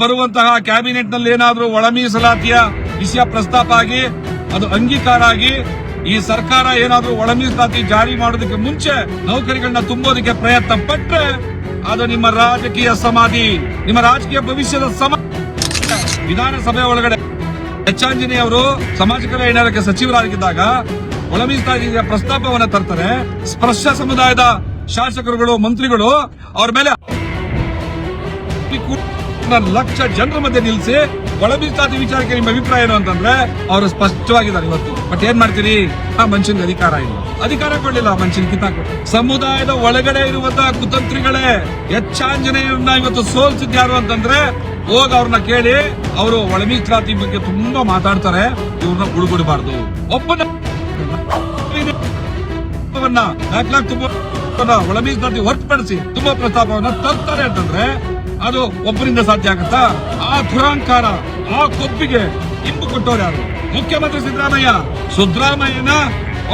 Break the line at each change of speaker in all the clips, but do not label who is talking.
ಬರುವಂತಹ ಕ್ಯಾಬಿನೆಟ್ನಲ್ಲಿ ಏನಾದರೂ ಒಳ ಮೀಸಲಾತಿಯ ವಿಷಯ ಪ್ರಸ್ತಾಪ ಆಗಿ, ಅದು ಅಂಗೀಕಾರ ಆಗಿ, ಈ ಸರ್ಕಾರ ಏನಾದರೂ ಒಳ ಮೀಸಲಾತಿ ಜಾರಿ ಮಾಡೋದಕ್ಕೆ ಮುಂಚೆ ನೌಕರಿಗಳನ್ನ ತುಂಬೋದಕ್ಕೆ ಪ್ರಯತ್ನ ಪಟ್ಟರೆ ಅದು ನಿಮ್ಮ ರಾಜಕೀಯ ಸಮಾಧಿ, ನಿಮ್ಮ ರಾಜಕೀಯ ಭವಿಷ್ಯದ ಸಮ, ವಿಧಾನಸಭೆ ಒಳಗಡೆ. ಹೆಚ್ಚಾಂಜನಿ ಅವರು ಸಮಾಜ ಕಲ್ಯಾಣ ಇಲಾಖೆ ಸಚಿವರಾಗಿದ್ದಾಗ ಒಳ ಮೀಸಲಾತಿಯ ಪ್ರಸ್ತಾಪವನ್ನ ತರ್ತಾರೆ. ಸ್ಪರ್ಶ ಸಮುದಾಯದ ಶಾಸಕರುಗಳು, ಮಂತ್ರಿಗಳು ಅವರ ಮೇಲೆ ಲಕ್ಷ ಜನರ ಮಧ್ಯೆ ನಿಲ್ಲಿಸಿ ಒಳ ಮೀಸಲಾತಿ ವಿಚಾರಕ್ಕೆ ನಿಮ್ಮ ಅಭಿಪ್ರಾಯ ಏನು ಅಂತಂದ್ರೆ ಅವರು ಸ್ಪಷ್ಟವಾಗಿದ್ದಾರೆ ಇವತ್ತು. ಬಟ್ ಏನ್ ಮಾಡ್ತೀರಿ? ಆ ಮನುಷ್ಯನಿಗೆ ಅಧಿಕಾರ ಇಲ್ಲ. ಅಧಿಕಾರ ಕೊಡ್ಲಿಲ್ಲ ಮನುಷ್ಯನ ಕಿತ್ತಾಕೊಟ್ಟು ಸಮುದಾಯದ ಒಳಗಡೆ ಇರುವಂತಹ ಕುತಂತ್ರಿಗಳೇ, ಹೆಚ್ಚಾಂಜನೇಯರನ್ನ ಇವತ್ತು ಸೋಲ್ಸಿದ್ಯಾರು ಅಂತಂದ್ರೆ ಹೋಗಿ ಅವ್ರನ್ನ ಕೇಳಿ ಅವರು ಒಳಮೀಸಲಾತಿ ಬಗ್ಗೆ ತುಂಬಾ ಮಾತಾಡ್ತಾರೆ, ಇವ್ರನ್ನ ಗುಡುಗುಡಬಾರ್ದು. ಒಬ್ಬನ ಬ್ಯಾಕ್ಲಾಗ್ ತುಂಬ ಒಳ ಮೀಸಲಾತಿ ಹೊರತುಪಡಿಸಿ ತುಂಬಾ ಪ್ರಸ್ತಾಪವನ್ನ ತರ್ತಾರೆ ಅಂತಂದ್ರೆ ಅದು ಒಬ್ಬರಿಂದ ಸಾಧ್ಯ ಆಗುತ್ತಾ? ಆ ದುರಾಂಕಾರ, ಆ ಕೊಬ್ಬಿಗೆ ಇಂಬು ಕೊಟ್ಟವ್ರು ಯಾರು? ಮುಖ್ಯಮಂತ್ರಿ ಸಿದ್ದರಾಮಯ್ಯ. ಸಿದ್ದರಾಮಯ್ಯನ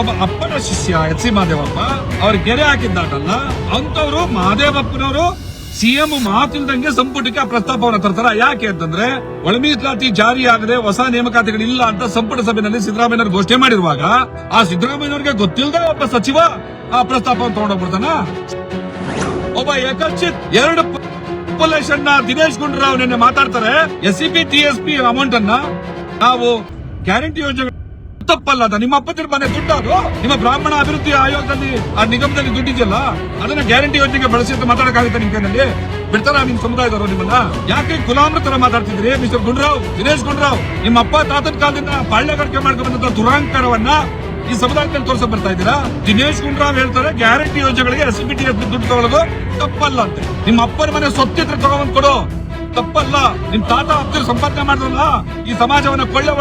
ಒಬ್ಬ ಅಪ್ಪನ ಶಿಷ್ಯ, ಎಚ್ ಸಿ ಮಹದೇವಪ್ಪ ಅವ್ರಿಗೆ ಗೆರೆ ಹಾಕಿದ್ದಾಟಲ್ಲ ಅಂತವ್ರು ಮಹದೇವಪ್ಪನವರು ಸಿಎಂ ಮಾತಿಲ್ದಂಗೆ ಸಂಪುಟಕ್ಕೆ ಪ್ರಸ್ತಾಪವನ್ನು ತರ್ತಾರ. ಯಾಕೆ ಅಂತಂದ್ರೆ, ಒಳಮೀಸಲಾತಿ ಜಾರಿ ಆಗದೆ ಹೊಸ ನೇಮಕಾತಿಗಳಿಲ್ಲ ಅಂತ ಸಂಪುಟ ಸಭೆಯಲ್ಲಿ ಸಿದ್ದರಾಮಯ್ಯನವರು ಘೋಷಣೆ ಮಾಡಿರುವಾಗ, ಆ ಸಿದ್ದರಾಮಯ್ಯನವರಿಗೆ ಗೊತ್ತಿಲ್ಲದೆ ಒಬ್ಬ ಸಚಿವ ಆ ಪ್ರಸ್ತಾಪವನ್ನು ತಗೊಂಡೋಗ್ಬಿಡ್ತಾನ? ಒಬ್ಬ ಏಕಚಿತ್, ಎರಡು ಪಾಪ್ಯುಲೇಷನ್ನ ದಿನೇಶ್ ಗುಂಡೂರಾವ್ ನಿನ್ನೆ ಮಾತಾಡ್ತಾರೆ. S C P T S P amount ಅನ್ನ ನಾವು ಗ್ಯಾರಂಟಿ ಯೋಜನೆ ತಪ್ಪಲ್ಲ ಅದ ನಿಮ್ಮ ಅಪ್ಪತ್ತಿನ ಮನೆ ದುಡ್ಡು ಅದು. ನಿಮ್ಮ ಬ್ರಾಹ್ಮಣ ಅಭಿವೃದ್ಧಿ ಆಯೋಗದಲ್ಲಿ, ಆ ನಿಗಮದಲ್ಲಿ ದುಡ್ಡಿದೆಯಲ್ಲ ಅದನ್ನ ಗ್ಯಾರಂಟಿ ಯೋಜನೆಗೆ ಬಳಸಿ ಮಾತಾಡಕ್ಕಾಗುತ್ತೆ ನಿಮ್ ಕೈನಲ್ಲಿ? ಬಿಡ್ತಾರ ನಿಮ್ ಸಮುದಾಯದವರು ನಿಮ್ಮನ್ನ? ಯಾಕೆ ಗುಲಾಮ್ರ ತರ ಮಾತಾಡ್ತಿದ್ರಿ ಮಿಸ್ಟರ್ ಗುಂಡ್ರಾವ್? ದಿನೇಶ್ ಗುಂಡ್ರಾವ್, ನಿಮ್ಮ ಅಪ್ಪ ತಾತನ ಕಾಲದಿಂದ ಪಾಳ್ಯಗಾರಿಕೆ ಮಾಡ್ಕೊಂಡ್ ಬಂದಂತ ದುರಾಂಕಾರವನ್ನ ಈ ಸಮುದಾಯದಲ್ಲಿ ತೋರಿಸಿ ಬರ್ತಾ ಇದ್ದೀರಾ? ದಿನೇಶ್ ಗುಂಡ್ರಾವ್ ಹೇಳ್ತಾರೆ, ಗ್ಯಾರಂಟಿ ಯೋಜನೆಗಳಿಗೆ ಎಸ್ ಬಿ ಟಿ ದುಡ್ಡು ತಗೊಳ್ಳೋದು ತಪ್ಪಲ್ಲ ಅಂತ. ನಿಮ್ಮ ಅಪ್ಪನ ಮನೆ ಸೊತ್ತಿದ್ರೆ ತಗೊಂಡ್ ಕೊಡು. ತಪ್ಪಲ್ಲ. ನಿಮ್ ತಾತ ಅಪ್ಪರು ಸಂಪಾದನೆ ಮಾಡಿದ್ರಲ್ಲ ಈ ಸಮಾಜವನ್ನ ಕೊಳ್ಳೆ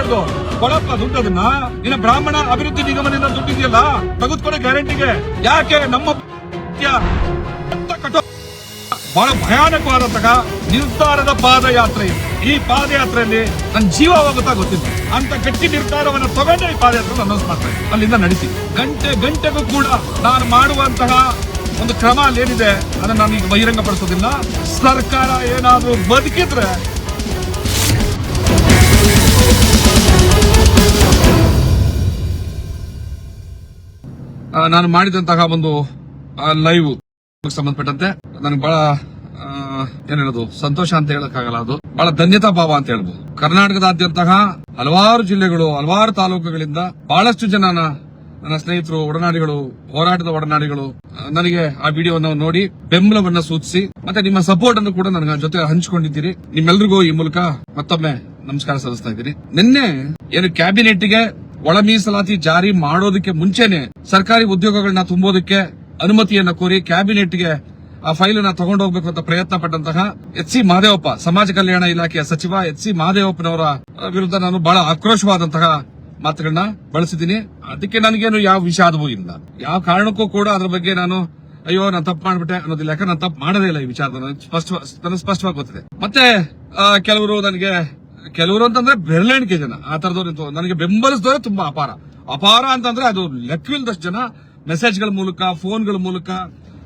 ಕೊಡಪ್ಪ ದುಡ್ಡು ಅದನ್ನ. ನಿನ್ನ ಬ್ರಾಹ್ಮಣ ಅಭಿವೃದ್ಧಿ ನಿಗಮದಿಂದ ದುಡ್ಡಿದೆಯಲ್ಲ ತೆಗೆದುಕೊಡ ಗ್ಯಾರಂಟಿಗೆ. ಯಾಕೆ ನಮ್ಮ ಕಟ್ಟೋ ಬಹಳ ಭಯಾನಕವಾದಂತಹ ನಿರ್ಧಾರದ ಪಾದಯಾತ್ರೆ. ಈ ಪಾದಯಾತ್ರೆಯಲ್ಲಿ ನನ್ನ ಜೀವ ಹೋಗುತ್ತಾ ಗೊತ್ತಿಲ್ಲ. ಅಂತ ಗಟ್ಟಿ ನಿರ್ಧಾರವನ್ನು ತಗೊಂಡೇ ಈ ಪಾದಯಾತ್ರೆ ಅನೌನ್ಸ್ ಮಾಡ್ತಾರೆ ಅಲ್ಲಿಂದ ನಡೆಸಿ ಗಂಟೆ, ಗಂಟೆಗೂ ಕೂಡ ನಾನು ಮಾಡುವಂತಹ ಒಂದು ಕ್ರಮ ಅಲ್ಲಿ ಏನಿದೆ ಅದನ್ನ ನಾನು ಈಗ ಬಹಿರಂಗ ಸರ್ಕಾರ ಏನಾದರೂ ಬದುಕಿದ್ರೆ ನಾನು ಮಾಡಿದಂತಹ ಒಂದು ಲೈವ್ ಸಂಬಂಧಪಟ್ಟಂತೆ ನನಗೆ ಬಹಳ ಏನ್ ಹೇಳೋದು, ಸಂತೋಷ ಅಂತ ಹೇಳಕ್ಕಾಗಲ್ಲ ಅದು. ಬಹಳ ಧನ್ಯತಾ ಭಾವ ಅಂತ ಹೇಳ್ಬೋದು. ಕರ್ನಾಟಕದಾದ್ಯಂತಹ ಹಲವಾರು ಜಿಲ್ಲೆಗಳು, ಹಲವಾರು ತಾಲೂಕುಗಳಿಂದ ಬಹಳಷ್ಟು ಜನ ನನ್ನ ಸ್ನೇಹಿತರು, ಒಡನಾಡಿಗಳು, ಹೋರಾಟದ ಒಡನಾಡಿಗಳು ನನಗೆ ಆ ವಿಡಿಯೋವನ್ನು ನೋಡಿ ಬೆಂಬಲವನ್ನ ಸೂಚಿಸಿ, ಮತ್ತೆ ನಿಮ್ಮ ಸಪೋರ್ಟ್ ಅನ್ನು ಕೂಡ ನನ್ನ ಜೊತೆ ಹಂಚಿಕೊಂಡಿದ್ದೀರಿ. ನಿಮ್ಮೆಲ್ರಿಗೂ ಈ ಮೂಲಕ ಮತ್ತೊಮ್ಮೆ ನಮಸ್ಕಾರ ಸಲ್ಲಿಸ್ತಾ ಇದ್ದೀನಿ. ನಿನ್ನೆ ಏನು ಕ್ಯಾಬಿನೆಟ್ಗೆ ಒಳ ಮೀಸಲಾತಿ ಜಾರಿ ಮಾಡೋದಕ್ಕೆ ಮುಂಚೆನೆ ಸರ್ಕಾರಿ ಉದ್ಯೋಗಗಳನ್ನ ತುಂಬೋದಕ್ಕೆ ಅನುಮತಿಯನ್ನ ಕೋರಿ ಕ್ಯಾಬಿನೆಟ್ಗೆ ಆ ಫೈಲ್ ಅನ್ನ ತಗೊಂಡೋಗ್ಬೇಕು ಅಂತ ಪ್ರಯತ್ನ ಪಟ್ಟಂತಹ ಎಚ್ ಸಿ ಮಹದೇವಪ್ಪ ಸಮಾಜ ಕಲ್ಯಾಣ ಇಲಾಖೆಯ ಸಚಿವ ಎಚ್ ಸಿ ಮಹದೇವಪ್ಪನವರ ವಿರುದ್ಧ ನಾನು ಬಹಳ ಆಕ್ರೋಶವಾದಂತಹ ಮಾತುಗಳನ್ನ ಬಳಸಿದ್ದೀನಿ. ಅದಕ್ಕೆ ನನಗೇನು ಯಾವ ವಿಷಾದವೂ ಇಲ್ಲ. ಯಾವ ಕಾರಣಕ್ಕೂ ಕೂಡ ಅದ್ರ ಬಗ್ಗೆ ನಾನು, ಅಯ್ಯೋ, ನಾನು ತಪ್ಪು ಮಾಡ್ಬಿಟ್ಟೆ ಅನ್ನೋದಿಲ್ಲ. ಯಾಕಂದ್ರೆ ನಾನು ತಪ್ಪು ಮಾಡೋದೇ ಇಲ್ಲ ಈ ವಿಚಾರ ನನಗೆ ಸ್ಪಷ್ಟ, ನನಗೆ ಸ್ಪಷ್ಟವಾಗಿ ಗೊತ್ತಿದೆ. ಮತ್ತೆ ಕೆಲವರು ನನಗೆ, ಕೆಲವರು ಅಂತಂದ್ರೆ ಬೆರಳೆಣಿಕೆ ಜನ. ಆ ತರದವ್ರು ನನಗೆ ಬೆಂಬಲಿಸಿದವರೇ ತುಂಬಾ ಅಪಾರ. ಅಪಾರ ಅಂತಂದ್ರೆ ಅದು ಲೆಕ್ಕವಿಲ್ಲದಷ್ಟು ಜನ ಮೆಸೇಜ್ಗಳ ಮೂಲಕ ಫೋನ್ಗಳ ಮೂಲಕ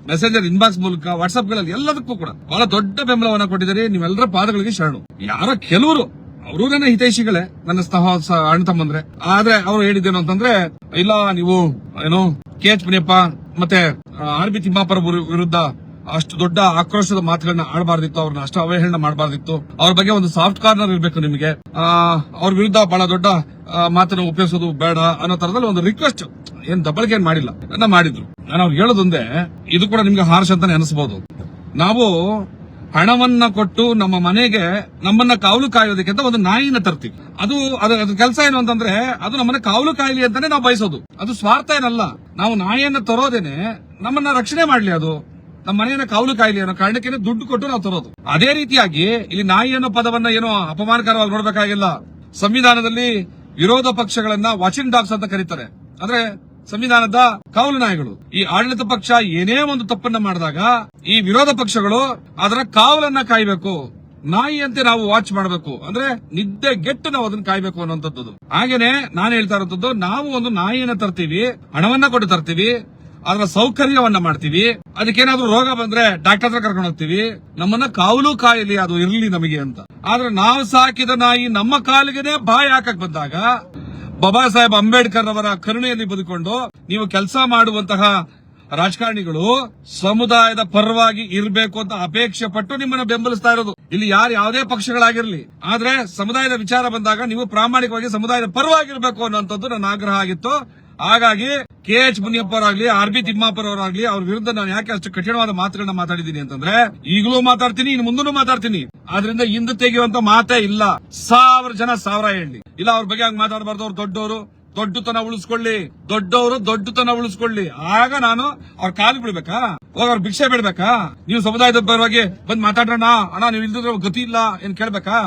ಮೆಸೇಜರ್ ಇನ್ಬಾಕ್ಸ್ ಮೂಲಕ ವಾಟ್ಸ್ಆಪ್ಗಳಲ್ಲಿ ಎಲ್ಲದಕ್ಕೂ ಕೂಡ ಬಹಳ ದೊಡ್ಡ ಬೆಂಬಲವನ್ನು ಕೊಟ್ಟಿದ್ದಾರೆ. ನೀವೆಲ್ಲರ ಪಾದಗಳಿಗೆ ಶರಣು. ಯಾರ ಕೆಲವರು, ಅವರು ನನ್ನ ಹಿತೈಷಿಗಳೇ, ನನ್ನ ಸಹ ಅಣ್ಣ ತಮ್ಮಂದ್ರೆ. ಆದ್ರೆ ಅವ್ರು ಹೇಳಿದ್ದೇನು ಅಂತಂದ್ರೆ, ಇಲ್ಲ, ನೀವು, ಏನು, ಕೆ ಎಚ್ ಮುನಿಯಪ್ಪ, ಮತ್ತೆ ಆರ್ ಬಿ ತಿಮ್ಮಾಪುರ ವಿರು- ವಿರುದ್ಧ ಅಷ್ಟು ದೊಡ್ಡ ಆಕ್ರೋಶದ ಮಾತುಗಳನ್ನ ಆಡಬಾರ್ದಿತ್ತು, ಅವ್ರನ್ನ ಅಷ್ಟು ಅವಹೇಳನ ಮಾಡಬಾರ್ದಿತ್ತು. ಅವ್ರ ಬಗ್ಗೆ ಒಂದು ಸಾಫ್ಟ್ ಕಾರ್ನರ್ ಇರಬೇಕು ನಿಮಗೆ. ಅವ್ರ ವಿರುದ್ಧ ಬಹಳ ದೊಡ್ಡ ಮಾತನ್ನು ಉಪಯೋಗಿಸೋದು ಬೇಡ ಅನ್ನೋ ತರದಲ್ಲಿ ಒಂದು ರಿಕ್ವೆಸ್ಟ್ ಏನ್ ದಬ್ಬಳಿಕೆ ಏನ್ ಮಾಡಿಲ್ಲ. ಅನ್ನ ಮಾಡಿದ್ರು. ನಾನು ಅವ್ರಿಗೆ ಹೇಳೋದೊಂದೇ, ಇದು ಕೂಡ ನಿಮ್ಗೆ ಹಾರ್ಶ್ ಅಂತಾನೆ ಅನಿಸಬಹುದು ನಾವು ಹಣವನ್ನ ಕೊಟ್ಟು ನಮ್ಮ ಮನೆಗೆ ನಮ್ಮನ್ನ ಕಾವಲು ಕಾಯೋದಕ್ಕೆ ಅಂತ ಒಂದು ನಾಯಿನ ತರ್ತೀವಿ. ಅದು ಅದ್ರ ಕೆಲಸ ಏನು ಅಂತಂದ್ರೆ, ಅದು ನಮ್ಮನ್ನ ಕಾವಲು ಕಾಯಲಿ ಅಂತಾನೆ ನಾವು ಬಯಸೋದು. ಅದು ಸ್ವಾರ್ಥ ಏನಲ್ಲ. ನಾವು ನಾಯಿಯನ್ನ ತರೋದೇನೆ ನಮ್ಮನ್ನ ರಕ್ಷಣೆ ಮಾಡ್ಲಿ ಅದು. ನಮ್ಮ ಮನೆಯನ್ನ ಕಾವಲು ಕಾಯಿಲೆ ಅನ್ನೋ ಕಾರಣಕ್ಕೆ ದುಡ್ಡು ಕೊಟ್ಟು ನಾವು ತರೋದು. ಅದೇ ರೀತಿಯಾಗಿ ಇಲ್ಲಿ ನಾಯಿ ಅನ್ನೋ ಪದವನ್ನ ಏನೋ ಅಪಮಾನಕರವಾಗಿ ನೋಡಬೇಕಾಗಿಲ್ಲ. ಸಂವಿಧಾನದಲ್ಲಿ ವಿರೋಧ ಪಕ್ಷಗಳನ್ನ ವಾಚಿಂಗ್ ಡಾಗ್ಸ್ ಅಂತ ಕರೀತಾರೆ. ಅಂದ್ರೆ ಸಂವಿಧಾನದ ಕಾವಲು ನಾಯಿಗಳು. ಈ ಆಡಳಿತ ಪಕ್ಷ ಏನೇ ಒಂದು ತಪ್ಪನ್ನ ಮಾಡಿದಾಗ ಈ ವಿರೋಧ ಪಕ್ಷಗಳು ಅದರ ಕಾವಲನ್ನ ಕಾಯ್ಬೇಕು. ನಾಯಿಯಂತೆ ನಾವು ವಾಚ್ ಮಾಡಬೇಕು. ಅಂದ್ರೆ ನಿದ್ದೆ ಗೆಟ್ಟು ನಾವು ಅದನ್ನ ಕಾಯ್ಬೇಕು ಅನ್ನುವಂಥದ್ದು. ಹಾಗೇನೆ ನಾನು ಹೇಳ್ತಾ ಇರೋದು ನಾವು ಒಂದು ನಾಯಿಯನ್ನ ತರ್ತೀವಿ, ಹಣವನ್ನ ಕೊಟ್ಟು ತರ್ತೀವಿ ಅದರ ಸೌಕರ್ಯವನ್ನ ಮಾಡ್ತೀವಿ. ಅದಕ್ಕೇನಾದ್ರೂ ರೋಗ ಬಂದ್ರೆ ಡಾಕ್ಟರ್ ಹತ್ರ ಕರ್ಕೊಂಡು ಹೋಗ್ತೀವಿ. ನಮ್ಮನ್ನ ಕಾವಲು ಕಾಯಲಿ ಅದು ಇರ್ಲಿ ನಮಗೆ ಅಂತ. ಆದ್ರೆ ನಾವು ಸಾಕಿದ ನಾಯಿ ನಮ್ಮ ಕಾಲಿಗೆನೆ ಬಾಯಿ ಹಾಕಕ್ ಬಂದಾಗ ಬಾಬಾ ಸಾಹೇಬ್ ಅಂಬೇಡ್ಕರ್ ಅವರ ಕರುಣೆಯಲ್ಲಿ ಬದುಕೊಂಡು ನೀವು ಕೆಲಸ ಮಾಡುವಂತಹ ರಾಜಕಾರಣಿಗಳು ಸಮುದಾಯದ ಪರವಾಗಿ ಇರಬೇಕು ಅಂತ ಅಪೇಕ್ಷೆ ಪಟ್ಟು ನಿಮ್ಮನ್ನ ಬೆಂಬಲಿಸ್ತಾ ಇರೋದು. ಇಲ್ಲಿ ಯಾರು ಯಾವುದೇ ಪಕ್ಷಗಳಾಗಿರ್ಲಿ. ಆದ್ರೆ ಸಮುದಾಯದ ವಿಚಾರ ಬಂದಾಗ ನೀವು ಪ್ರಾಮಾಣಿಕವಾಗಿ ಸಮುದಾಯದ ಪರವಾಗಿರ್ಬೇಕು ಅನ್ನೋಂಥದ್ದು ನನ್ನ ಆಗ್ರಹ ಆಗಿತ್ತು. ಹಾಗಾಗಿ ಕೆ ಎಚ್ ಮುನಿಯಪ್ಪ ಅವರಾಗ್ಲಿ ಆರ್ ಬಿ ತಿಮ್ಮಾಪುರ ಅವರಾಗ್ಲಿ ಅವ್ರ ವಿರುದ್ಧ ನಾನು ಯಾಕೆ ಅಷ್ಟು ಕಠಿಣವಾದ ಮಾತುಗಳನ್ನ ಮಾತಾಡಿದ್ದೀನಿ ಅಂತಂದ್ರೆ, ಈಗಲೂ ಮಾತಾಡ್ತೀನಿ, ಇನ್ನು ಮುಂದೂ ಮಾತಾಡ್ತೀನಿ. ಆದ್ರಿಂದ ಹಿಂದೆ ತೆಗೆಯುವಂತ ಮಾತೇ ಇಲ್ಲ. ಸಾವಿರ ಜನ ಸಾವಿರ ಹೇಳಿ ಇಲ್ಲ, ಅವ್ರ ಬಗ್ಗೆ ಹಂಗ್ ಮಾತಾಡಬಾರ್ದು, ಅವ್ರು ದೊಡ್ಡವರು ದೊಡ್ಡತನ ಉಳಿಸ್ಕೊಳ್ಳಿ. ದೊಡ್ಡವರು ದೊಡ್ಡತನ ಉಳಿಸ್ಕೊಳ್ಳಿ. ಆಗ ನಾನು ಅವ್ರ ಕಾಲು ಬಿಡ್ಬೇಕಾ ಅವ್ರ ಭಿಕ್ಷೆ ಬಿಡ್ಬೇಕಾ? ನೀವು ಸಮುದಾಯದ ಪರವಾಗಿ ಬಂದ್ ಮಾತಾಡೋಣ ಅಣ್ಣ, ನೀವು ಇಲ್ದಿದ್ರೆ ಗತಿ ಇಲ್ಲ. ಏನ್ ಕೇಳ್ಬೇಕಾ?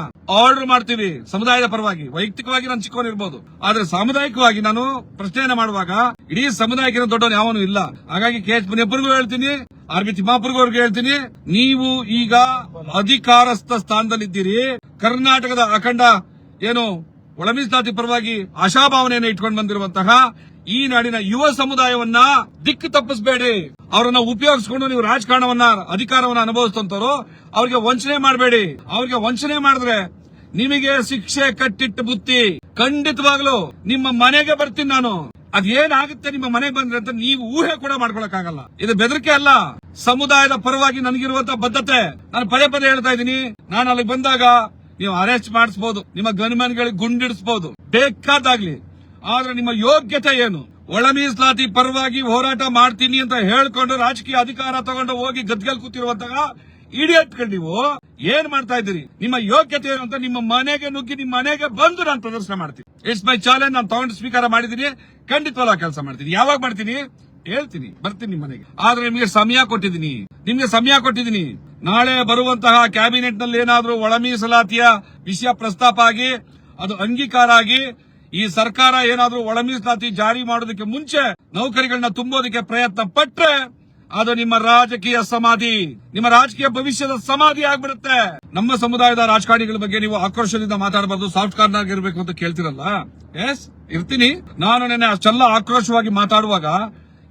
ಆರ್ಡರ್ ಮಾಡ್ತೀವಿ. ಸಮುದಾಯದ ಪರವಾಗಿ. ವೈಯಕ್ತಿಕವಾಗಿ ನಾನು ಚಿಕ್ಕವನಿರ್ಬೋದು ಆದ್ರೆ ಸಾಮುದಾಯಿಕವಾಗಿ ನಾನು ಪ್ರಶ್ನೆಯನ್ನ ಮಾಡುವಾಗ ಇಡೀ ಸಮುದಾಯಕ್ಕಿಂತ ದೊಡ್ಡವನು ಯಾವನು ಇಲ್ಲ. ಹಾಗಾಗಿ ಕೆ ಎಚ್ ಹೇಳ್ತೀನಿ. ಆರ್ ಬಿ ತಿಮ್ಮಾಪುರ್ಗೂ ಹೇಳ್ತೀನಿ. ನೀವು ಈಗ ಅಧಿಕಾರಸ್ಥ ಸ್ಥಾನದಲ್ಲಿದ್ದೀರಿ. ಕರ್ನಾಟಕದ ಅಖಂಡ ಏನು ಒಳ ಮೀಸಲಾತಿ ಪರವಾಗಿ ಆಶಾಭಾವನೆಯನ್ನು ಇಟ್ಕೊಂಡು ಬಂದಿರುವಂತಹ ಈ ನಾಡಿನ ಯುವ ಸಮುದಾಯವನ್ನ ದಿಕ್ಕು ತಪ್ಪಿಸಬೇಡಿ. ಅವರನ್ನ ಉಪಯೋಗಿಸಿಕೊಂಡು ನೀವು ರಾಜಕಾರಣವನ್ನ, ಅಧಿಕಾರವನ್ನ ಅನುಭವಿಸ್ತಂತವ್ರು ಅವ್ರಿಗೆ ವಂಚನೆ ಮಾಡಬೇಡಿ. ಅವ್ರಿಗೆ ವಂಚನೆ ಮಾಡಿದ್ರೆ ನಿಮಗೆ ಶಿಕ್ಷೆ ಕಟ್ಟಿಟ್ಟು ಬುತ್ತಿ. ಖಂಡಿತವಾಗ್ಲು ನಿಮ್ಮ ಮನೆಗೆ ಬರ್ತೀನಿ ನಾನು. ಅದೇನಾಗುತ್ತೆ ನಿಮ್ಮ ಮನೆಗೆ ಬಂದ್ರೆ ಅಂತ ನೀವು ಊಹೆ ಕೂಡ ಮಾಡ್ಕೊಳಕ್ಕಾಗಲ್ಲ. ಇದು ಬೆದರಿಕೆ ಅಲ್ಲ. ಸಮುದಾಯದ ಪರವಾಗಿ ನನಗಿರುವಂತಹ ಬದ್ಧತೆ. ನಾನು ಪದೇ ಪದೇ ಹೇಳ್ತಾ ಇದ್ದೀನಿ. ನಾನು ಅಲ್ಲಿಗೆ ಬಂದಾಗ ನೀವು ಅರೆಸ್ಟ್ ಮಾಡಿಸಬಹುದು ನಿಮ್ಮ ಗನ್ಮನ್ಗಳಿಗೆ ಗುಂಡಿಡಿಸಬಹುದು ಬೇಕಾದಾಗ್ಲಿ. ಆದ್ರೆ ನಿಮ್ಮ ಯೋಗ್ಯತೆ ಏನು? ಒಳ ಮೀಸಲಾತಿ ಪರವಾಗಿ ಹೋರಾಟ ಮಾಡ್ತೀನಿ ಅಂತ ಹೇಳ್ಕೊಂಡು ರಾಜಕೀಯ ಅಧಿಕಾರ ತಗೊಂಡು ಹೋಗಿ ಗದ್ಗಲ್ ಕೂತಿರುವಂತಹ ಇಡಿಯಟ್ಗಳು ನೀವು ಏನ್ ಮಾಡ್ತಾ ಇದ್ದೀರಿ? ನಿಮ್ಮ ಯೋಗ್ಯತೆ ಏನು ಅಂತ ನಿಮ್ಮ ಮನೆಗೆ ನುಗ್ಗಿ ನಿಮ್ಮ ಮನೆಗೆ ಬಂದು ನಾನು ಪ್ರದರ್ಶನ ಮಾಡ್ತೀನಿ. ಇಟ್ಸ್ ಮೈ ಚಾಲೆಂಜ್ ನಾನು ತಗೊಂಡು ಸ್ವೀಕಾರ ಮಾಡಿದ್ದೀನಿ. ಖಂಡಿತವಲ್ಲ ಕೆಲಸ ಮಾಡ್ತೀನಿ. ಯಾವಾಗ ಮಾಡ್ತೀನಿ? ಹೇಳ್ತೀನಿ, ಬರ್ತೀನಿ ನಿಮ್ಮ ಮನೆಗೆ. ಆದ್ರೆ ನಿಮಗೆ ಸಮಯ ಕೊಟ್ಟಿದ್ದೀನಿ. ನಿಮ್ಗೆ ಸಮಯ ಕೊಟ್ಟಿದ್ದೀನಿ. ನಾಳೆ ಬರುವಂತಹ ಕ್ಯಾಬಿನೆಟ್ನಲ್ಲಿ ಏನಾದ್ರೂ ಒಳ ಮೀಸಲಾತಿಯ ವಿಷಯ ಪ್ರಸ್ತಾಪ ಆಗಿ, ಅದು ಅಂಗೀಕಾರ ಆಗಿ, ಈ ಸರ್ಕಾರ ಏನಾದ್ರೂ ಒಳ ಮೀಸಲಾತಿ ಜಾರಿ ಮಾಡೋದಕ್ಕೆ ಮುಂಚೆ ನೌಕರಿಗಳನ್ನ ತುಂಬೋದಕ್ಕೆ ಪ್ರಯತ್ನ ಪಟ್ಟರೆ ಅದು ನಿಮ್ಮ ರಾಜಕೀಯ ಸಮಾಧಿ. ನಿಮ್ಮ ರಾಜಕೀಯ ಭವಿಷ್ಯದ ಸಮಾಧಿ ಆಗ್ಬಿಡುತ್ತೆ. ನಮ್ಮ ಸಮುದಾಯದ ರಾಜಕಾರಣಿಗಳ ಬಗ್ಗೆ ನೀವು ಆಕ್ರೋಶದಿಂದ ಮಾತಾಡಬಾರ್ದು, ಸಾಫ್ಟ್ ಕಾರ್ನರ್ ಇರಬೇಕು ಅಂತ ಕೇಳ್ತಿರಲ್ಲ. ಎಸ್ ಇರ್ತೀನಿ. ನಾನು ನೆನ್ನೆ ಅಷ್ಟೆಲ್ಲ ಆಕ್ರೋಶವಾಗಿ ಮಾತಾಡುವಾಗ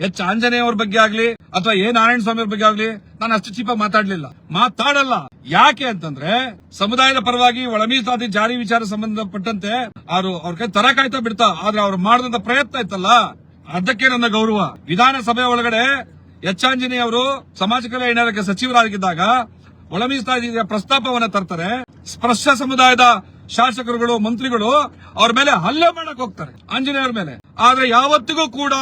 ಎಚ್ ಆಂಜನೇಯ ಅವ್ರ ಬಗ್ಗೆ ಆಗ್ಲಿ ಅಥವಾ ಎ ನಾರಾಯಣ ಸ್ವಾಮಿ ಅವ್ರ ಬಗ್ಗೆ ಆಗ್ಲಿ ನಾನು ಅಷ್ಟು ಚೀಪ ಮಾತಾಡ್ಲಿಲ್ಲ. ಮಾತಾಡಲ್ಲ. ಯಾಕೆ ಅಂತಂದ್ರೆ ಸಮುದಾಯದ ಪರವಾಗಿ ಒಳ ಮೀಸಲಾತಿ ಜಾರಿ ವಿಚಾರ ಸಂಬಂಧಪಟ್ಟಂತೆ ಅವರು ಅವ್ರ ಕೈ ತರ ಕಾಯ್ತಾ ಬಿಡ್ತಾ, ಆದ್ರೆ ಅವ್ರು ಮಾಡಿದಂತ ಪ್ರಯತ್ನ ಇತ್ತಲ್ಲ? ಅದಕ್ಕೆ ನನ್ನ ಗೌರವ. ವಿಧಾನಸಭೆ ಒಳಗಡೆ ಎಚ್ ಆಂಜನೇಯ ಅವರು ಸಮಾಜ ಕಲ್ಯಾಣ ಇಲಾಖೆ ಸಚಿವರಾಗಿದ್ದಾಗ ಒಳ ಮೀಸಲಾತಿಯ ಪ್ರಸ್ತಾಪವನ್ನ ತರ್ತಾರೆ. ಸ್ಪರ್ಶ ಸಮುದಾಯದ ಶಾಸಕರುಗಳು, ಮಂತ್ರಿಗಳು ಅವ್ರ ಮೇಲೆ ಹಲ್ಲೆ ಮಾಡಕ್ ಹೋಗ್ತಾರೆ ಆಂಜನೇಯ ಅವ್ರ ಮೇಲೆ. ಆದ್ರೆ ಯಾವತ್ತಿಗೂ ಕೂಡ